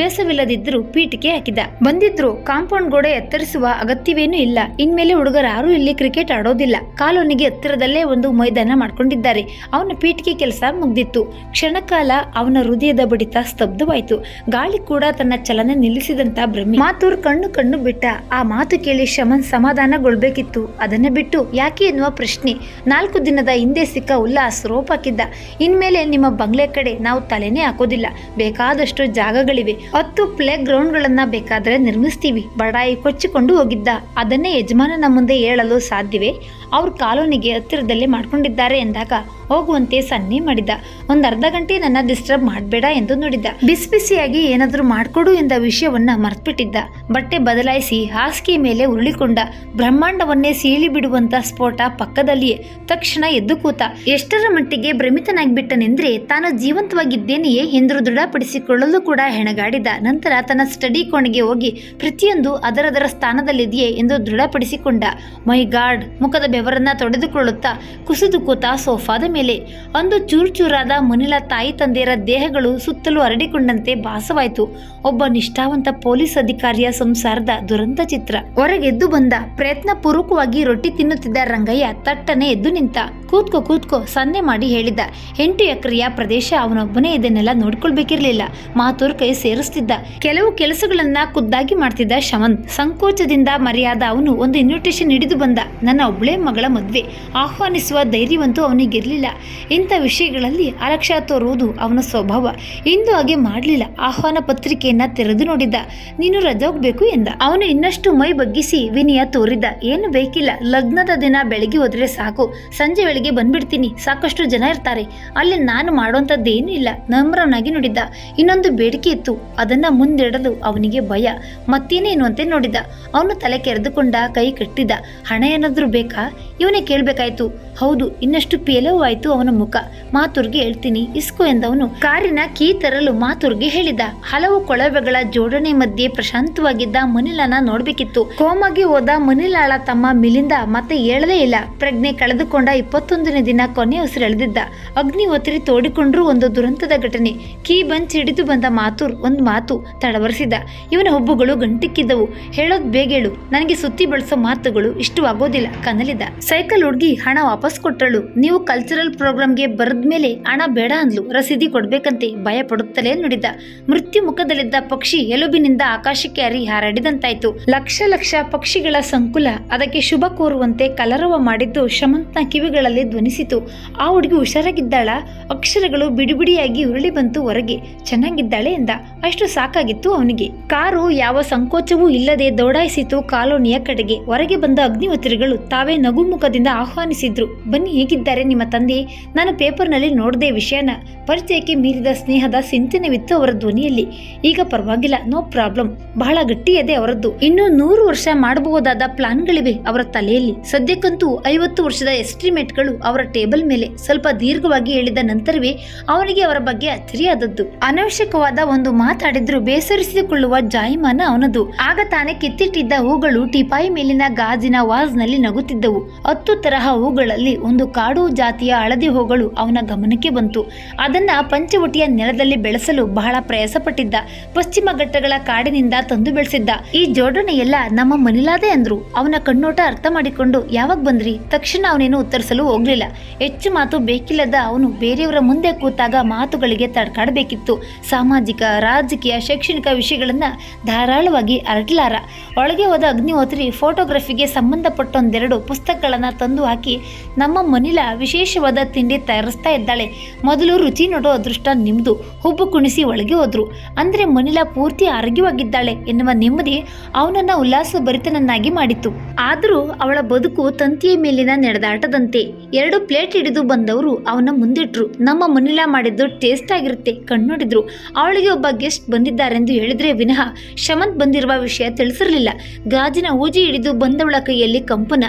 A: ಅಭ್ಯಾಸವಿಲ್ಲದಿದ್ದರೂ ಪೀಠಿಕೆ ಹಾಕಿದ. ಬಂದಿದ್ರು ಕಾಂಪೌಂಡ್ ಗೋಡೆ ಎತ್ತರಿಸುವ ಅಗತ್ಯವೇನೂ ಇಲ್ಲ. ಇನ್ಮೇಲೆ ಹುಡುಗರಾರು ಇಲ್ಲಿ ಕ್ರಿಕೆಟ್ ಆಡೋದಿಲ್ಲ. ಕಾಲೋನಿಗೆ ಹತ್ತಿರದಲ್ಲೇ ಒಂದು ಮೈದಾನ ಮಾಡ್ಕೊಂಡಿದ್ದಾರೆ. ಅವನ ಪೀಠಿಕೆ ಕೆಲಸ ಮುಗ್ದಿತ್ತು. ಕ್ಷಣಕಾಲ ಅವನ ಹೃದಯದ ಬಡಿತ ಸ್ತಬ್ಧವಾಯಿತು. ಗಾಳಿ ಕೂಡ ತನ್ನ ಚಲನೆ ನಿಲ್ಲಿಸಿದಂತ ಭ್ರಮೆ. ಮಾತೂರ್ ಕಣ್ಣು ಕಣ್ಣು ಬಿಟ್ಟ. ಆ ಮಾತು ಕೇಳಿ ಶಮನ್ ಸಮಾಧಾನಗೊಳ್ಬೇಕಿತ್ತು. ಅದನ್ನ ಬಿಟ್ಟು ಯಾಕೆ ಎನ್ನುವ ಪ್ರಶ್ನೆ. ನಾಲ್ಕು ದಿನದ ಹಿಂದೆ ಸಿಕ್ಕ ಉಲ್ಲಾಸ್ ರೋಪ್ ಹಾಕಿದ್ದ ಇನ್ಮೇಲೆ ನಿಮ್ಮ ಬಂಗ್ಲೆ ಕಡೆ ನಾವು ತಲೆನೇ ಹಾಕೋದಿಲ್ಲ. ಬೇಕಾದಷ್ಟು ಜಾಗಗಳಿವೆ. ಹತ್ತು ಪ್ಲೇ ಗ್ರೌಂಡ್ಗಳನ್ನು ಬೇಕಾದ್ರೆ ನಿರ್ಮಿಸ್ತೀವಿ. ಬಡಾಯಿ ಕೊಚ್ಚಿಕೊಂಡು ಹೋಗಿದ್ದ. ಅದನ್ನೇ ಯಜಮಾನನ ಮುಂದೆ ಹೇಳಲು ಸಾಧ್ಯವೇ? ಅವ್ರ ಕಾಲೋನಿಗೆ ಹತ್ತಿರದಲ್ಲೇ ಮಾಡ್ಕೊಂಡಿದ್ದಾರೆ ಎಂದಾಗ ಹೋಗುವಂತೆ ಸನ್ನೆ ಮಾಡಿದ. ಒಂದು ಅರ್ಧ ಗಂಟೆ ನನ್ನ ಡಿಸ್ಟರ್ಬ್ ಮಾಡಬೇಡ ಎಂದು ನುಡಿದ. ಬಿಸಿ ಬಿಸಿಯಾಗಿ ಏನಾದರೂ ಮಾಡ್ಕೊಡು ಎಂದ ವಿಷಯವನ್ನ ಮರ್ತ್ಬಿಟ್ಟಿದ್ದ. ಬಟ್ಟೆ ಬದಲಾಯಿಸಿ ಹಾಸಿಗೆ ಮೇಲೆ ಉರುಳಿಕೊಂಡ. ಬ್ರಹ್ಮಾಂಡವನ್ನೇ ಸೀಳಿ ಬಿಡುವಂತ ಸ್ಫೋಟ ಪಕ್ಕದಲ್ಲಿಯೇ. ತಕ್ಷಣ ಎದ್ದು ಕೂತ. ಎಷ್ಟರ ಮಟ್ಟಿಗೆ ಭ್ರಮಿತನಾಗ್ಬಿಟ್ಟನೆಂದ್ರೆ ತಾನು ಜೀವಂತವಾಗಿದ್ದೇನೆಯೇ ಎಂದು ದೃಢಪಡಿಸಿಕೊಳ್ಳಲು ಕೂಡ ಹೆಣಗಾಡಿದ. ನಂತರ ತನ್ನ ಸ್ಟಡಿ ಕೋಣೆಗೆ ಹೋಗಿ, ಪ್ರತಿಯೊಂದು ಅದರದರ ಸ್ಥಾನದಲ್ಲಿದೆಯೇ? ಎಂದು ದೃಢಪಡಿಸಿಕೊಂಡ. ಮೈ ಗಾಡ್ ಮುಖದ ಬೆವರನ್ನ ತೊಡೆದುಕೊಳ್ಳುತ್ತಾ ಕುಸಿದು ಕೂತ ಸೋಫಾದ ಮೇಲೆ. ಅಂದು ಚೂರುಚೂರಾದ ಮುನಿಲ ತಾಯಿ ತಂದೆಯರ ದೇಹಗಳು ಸುತ್ತಲೂ ಹರಡಿಕೊಂಡಂತೆ ಭಾಸವಾಯಿತು. ಒಬ್ಬ ನಿಷ್ಠಾವಂತ ಪೊಲೀಸ್ ಅಧಿಕಾರಿಯ ಸಂಸಾರದ ದುರಂತ ಚಿತ್ರ. ಹೊರಗೆದ್ದು ಬಂದ ಪ್ರಯತ್ನ ಪೂರ್ವಕವಾಗಿ ರೊಟ್ಟಿ ತಿನ್ನುತ್ತಿದ್ದ ರಂಗಯ್ಯ ತಟ್ಟನೆ ಎದ್ದು ನಿಂತ. ಕೂತ್ಕೋ ಕೂತ್ಕೋ, ಸನ್ನೆ ಮಾಡಿ ಹೇಳಿದ. ಎಂಟು ಎಕರೆಯ ಪ್ರದೇಶ ಅವನೊಬ್ಬನೇ ಇದನ್ನೆಲ್ಲ ನೋಡ್ಕೊಳ್ಬೇಕಿರ್ಲಿಲ್ಲ. ಮಾತೂರ್ ಕೈ ಸೇರಿಸ್ತಿದ್ದ. ಕೆಲವು ಕೆಲಸಗಳನ್ನ ಖುದ್ದಾಗಿ ಮಾಡ್ತಿದ್ದ ಶಮಂತ್. ಸಂಕೋಚದಿಂದ ಮರೆಯಾದ ಅವನು ಒಂದು ಇನ್ವಿಟೇಷನ್ ಹಿಡಿದು ಬಂದ. ನನ್ನ ಒಬ್ಳೆ ಮಗಳ ಮದುವೆ. ಆಹ್ವಾನಿಸುವ ಧೈರ್ಯವಂತೂ ಅವನಿಗಿರಲಿಲ್ಲ. ಇಂಥ ವಿಷಯಗಳಲ್ಲಿ ಅಲಕ್ಷ್ಯ ತೋರುವುದು ಅವನ ಸ್ವಭಾವ. ಇಂದು ಹಾಗೆ ಮಾಡಲಿಲ್ಲ. ಆಹ್ವಾನ ಪತ್ರಿಕೆಯನ್ನ ತೆರೆದು ನೋಡಿದ್ದ. ನೀನು ರಜೆ ಹೋಗ್ಬೇಕು ಎಂದ. ಅವನು ಇನ್ನಷ್ಟು ಮೈ ಬಗ್ಗಿಸಿ ವಿನಯ ತೋರಿದ. ಏನು ಬೇಕಿಲ್ಲ. ಲಗ್ನದ ದಿನ ಬೆಳಗ್ಗೆ ಹೋದ್ರೆ ಸಾಕು. ಸಂಜೆ ವೇಳೆಗೆ ಬಂದ್ಬಿಡ್ತೀನಿ. ಸಾಕಷ್ಟು ಜನ ಇರ್ತಾರೆ. ಅಲ್ಲಿ ನಾನು ಮಾಡುವಂಥದ್ದೇನೂ ಇಲ್ಲ. ನಮ್ರನಾಗಿ ನೋಡಿದ್ದ. ಇನ್ನೊಂದು ಬೇಡಿಕೆ ಇತ್ತು. ಅದನ್ನ ಮುಂದಿಡಲು ಅವನಿಗೆ ಭಯ. ಮತ್ತೇನೇನು ಅಂತ ನೋಡಿದ. ಅವನು ತಲೆ ಕೆರೆದುಕೊಂಡ, ಕೈ ಕಟ್ಟಿದ. ಹಣ ಏನಾದರೂ ಬೇಕಾ? ಇವನೇ ಕೇಳಬೇಕಾಯ್ತು, ಹೌದು, ಇನ್ನಷ್ಟು ಪೇಲವಾಯ್ತು ಅವನ ಮುಖ. ಮಾತುರ್ಗೆ ಹೇಳ್ತೀನಿ, ಇಸ್ಕೋ ಎಂದವನು ಕಾರಿನ ಕೀ ತರಲು ಮಾತುರ್ಗೆ ಹೇಳಿದ. ಹಲವು ಕೊಳವೆಗಳ ಜೋಡಣೆ ಮಧ್ಯೆ ಪ್ರಶಾಂತವಾಗಿದ್ದ ಮನಿಲಾನ ನೋಡ್ಬೇಕಿತ್ತು. ಕೋಮಾಗಿ ಹೋದ ಮನಿಲಾಳ ತಮ್ಮ ಮಿಲಿಂದ ಮತ್ತೆ ಹೇಳದೇ ಇಲ್ಲ. ಪ್ರಜ್ಞೆ ಕಳೆದುಕೊಂಡ ಇಪ್ಪತ್ತೊಂದನೇ ದಿನ ಕೊನೆ ಉಸಿರೆಳೆದಿದ್ದ ಅಗ್ನಿ ಒತ್ತಿರಿ ತೋಡಿಕೊಂಡ್ರೂ ಒಂದು ದುರಂತದ ಘಟನೆ. ಕೀ ಬಂಚ್ ಹಿಡಿದು ಬಂದ ಮಾತೂರ್ ಒಂದು ಮಾತು ತಡವರಿಸಿದ. ಇವನ ಹುಬ್ಬುಗಳು ಗಂಟಿಕ್ಕಿದ್ದವು. ಹೇಳೋದ್ ಬೇಗೇಳು. ನನಗೆ ಸುತ್ತಿ ಬಳಸೋ ಮಾತುಗಳು ಇಷ್ಟವಾಗೋದಿಲ್ಲ, ಕನಲಿದ. ಸೈಕಲ್ ಹುಡುಗಿ ಹಣ ವಾಪಸ್ ಕೊಟ್ಟಳು ನೀವು ಕಲ್ಚರಲ್ ಪ್ರೋಗ್ರಾಮ್ಗೆ ಬರದ್ಮೇಲೆ ಹಣ ಬೇಡ ಅಂದ್ಲು. ರಸೀದಿ ಕೊಡ್ಬೇಕಂತೆ ಭಯ ಪಡುತ್ತಲೇ ನುಡಿದ. ಮೃತ್ಯು ಮುಖದಲ್ಲಿದ್ದ ಪಕ್ಷಿ ಎಲುಬಿನಿಂದ ಆಕಾಶಕ್ಕೆ ಅರಿ ಹಾರಾಡಿದಂತಾಯ್ತು. ಲಕ್ಷ ಲಕ್ಷ ಪಕ್ಷಿಗಳ ಸಂಕುಲ ಅದಕ್ಕೆ ಶುಭ ಕೋರುವಂತೆ ಕಲರವ ಮಾಡಿದ್ದು ಶಮಂತ್ನ ಕಿವಿಗಳಲ್ಲಿ ಧ್ವನಿಸಿತು. ಆ ಹುಡುಗಿ ಹುಷಾರಾಗಿದ್ದಾಳ. ಅಕ್ಷರಗಳು ಬಿಡಿಬಿಡಿಯಾಗಿ ಉರುಳಿ ಬಂತು ಹೊರಗೆ. ಚೆನ್ನಾಗಿದ್ದಾಳೆ ಎಂದ. ಅಷ್ಟು ಸಾಕಾಗಿತ್ತು ಅವನಿಗೆ. ಕಾರು ಯಾವ ಸಂಕೋಚವೂ ಇಲ್ಲದೆ ದೌಡಾಯಿಸಿತು ಕಾಲೋನಿಯ ಕಡೆಗೆ. ಹೊರಗೆ ಬಂದ ಅಗ್ನಿಹೋತ್ರಿಗಳು ತಾವೇ ನಗುಮುಖದಿಂದ ಆಹ್ವಾನಿಸಿದ್ರು. ಬನ್ನಿ, ಹೇಗಿದ್ದಾರೆ ನಿಮ್ಮ ತಂದೆ? ನಾನು ಪೇಪರ್ನಲ್ಲಿ ನೋಡಿದೆ ವಿಷಯನ. ಪರಿಚಯಕ್ಕೆ ಮೀರಿದ ಸ್ನೇಹದ ಚಿಂತನೆವಿತ್ತು ಅವರ ಧ್ವನಿಯಲ್ಲಿ. ಈಗ ಪರವಾಗಿಲ್ಲ, ನೋ ಪ್ರಾಬ್ಲಮ್. ಬಹಳ ಗಟ್ಟಿಯದೆ ಅವರದ್ದು. ಇನ್ನೂ ನೂರು ವರ್ಷ ಮಾಡಬಹುದಾದ ಪ್ಲಾನ್ಗಳಿವೆ ಅವರ ತಲೆಯಲ್ಲಿ. ಸದ್ಯಕ್ಕಂತೂ ಐವತ್ತು ವರ್ಷದ ಎಸ್ಟಿಮೇಟ್ಗಳು ಅವರ ಟೇಬಲ್ ಮೇಲೆ. ಸ್ವಲ್ಪ ದೀರ್ಘವಾಗಿ ಹೇಳಿದ ನಂತರವೇ ಅವನಿಗೆ ಅವರ ಬಗ್ಗೆ ಅಚ್ಚರಿಯಾದದ್ದು. ಅನವಶ್ಯಕವಾದ ಒಂದು ಮಾತಾಡಿದ್ರು ಬೇಸರಿಸಿಕೊಳ್ಳುವ ಜಾಯಿಮಾನ ಅವನದು. ಆಗ ತಾನೇ ಕಿತ್ತಿಟ್ಟಿದ್ದ ಹೂಗಳು ಟಿಪಾಯಿ ಮೇಲಿನ ಗಾಜಿನ ವಾಜ್ನಲ್ಲಿ ನಗುತ್ತಿದ್ದವು. ಹತ್ತು ತರಹ ಹೂಗಳಲ್ಲಿ ಒಂದು ಕಾಡು ಜಾತಿಯ ಹಳದಿ ಹೂಗಳು ಅವನ ಗಮನಕ್ಕೆ ಬಂತು. ಅದನ್ನ ಪಂಚವಟಿಯ ನೆಲದಲ್ಲಿ ಬೆಳೆಸಲು ಬಹಳ ಪ್ರಯಾಸಪಟ್ಟಿದ್ದ. ಪಶ್ಚಿಮ ಘಟ್ಟಗಳ ಕಾಡಿನಿಂದ ತಂದು ಬೆಳೆಸಿದ್ದ. ಈ ಜೋಡಣೆಯೆಲ್ಲ ನಮ್ಮ ಮನಿಲಾದೆ ಅಂದ್ರು. ಅವನ ಕಣ್ಣೋಟ ಅರ್ಥ ಮಾಡಿಕೊಂಡು ಯಾವಾಗ ಬಂದ್ರಿ? ತಕ್ಷಣ ಅವನೇನು ಉತ್ತರಿಸಲು ಹೋಗ್ಲಿಲ್ಲ. ಹೆಚ್ಚು ಮಾತು ಬೇಕಿಲ್ಲದ ಅವನು ಬೇರೆಯವರ ಮುಂದೆ ಕೂತಾಗ ಮಾತುಗಳಿಗೆ ತಡ್ಕಾಡಬೇಕಿತ್ತು. ಸಾಮಾಜಿಕ, ರಾಜಕೀಯ, ಶೈಕ್ಷಣಿಕ ವಿಷಯಗಳನ್ನ ಧಾರಾಳವಾಗಿ ಅರಟಲಾರ. ಒಳಗೆ ಹೋದ ಅಗ್ನಿಹೋತ್ರಿ ಫೋಟೋಗ್ರಫಿಗೆ ಸಂಬಂಧಪಟ್ಟೊಂದೆರಡು ಪುಸ್ತಕಗಳನ್ನ ತಂದು ಹಾಕಿ ನಮ್ಮ ಮನಿಲ ವಿಶೇಷವಾದ ತಿಂಡಿ ತಯಾರಿಸ್ತಾ ಇದ್ದಾಳೆ. ಮೊದಲು ರುಚಿ ನೋಡೋ ಅದೃಷ್ಟ ನಿಮ್ದು. ಹುಬ್ಬು ಕುಣಿಸಿ ಒಳಗೆ ಹೋದ್ರು. ಅಂದ್ರೆ ಮನಿಲ ಪೂರ್ತಿ ಆರೋಗ್ಯವಾಗಿದ್ದಾಳೆ ಎನ್ನುವ ನೆಮ್ಮದಿ ಅವನನ್ನು ಉಲ್ಲಾಸ ಭರಿತನನ್ನಾಗಿ ಮಾಡಿತ್ತು. ಆದರೂ ಅವಳ ಬದುಕು ತಂತಿಯ ಮೇಲಿನ ನಡೆದಾಟದಂತೆ. ಎರಡು ಪ್ಲೇಟ್ ಹಿಡಿದು ಬಂದವರು ಅವನ ಮುಂದಿಟ್ರು. ನಮ್ಮ ಮನಿಲಾ ಮಾಡಿದ್ದು ಟೇಸ್ಟ್ ಆಗಿರುತ್ತೆ ಕಣ್ಣೋಡಿದ್ರು. ಅವಳಿಗೆ ಒಬ್ಬ ಗೆಸ್ಟ್ ಬಂದಿದ್ದಾರೆಂದು ಹೇಳಿದ್ರೆ ವಿನಃ ಶಮಂತ್ ಬಂದಿರುವ ವಿಷಯ ತಿಳಿಸಿರಲಿಲ್ಲ. ಗಾಜಿನ ಊಜಿ ಹಿಡಿದು ಬಂದವಳ ಕೈಯಲ್ಲಿ ಕಂಪನ.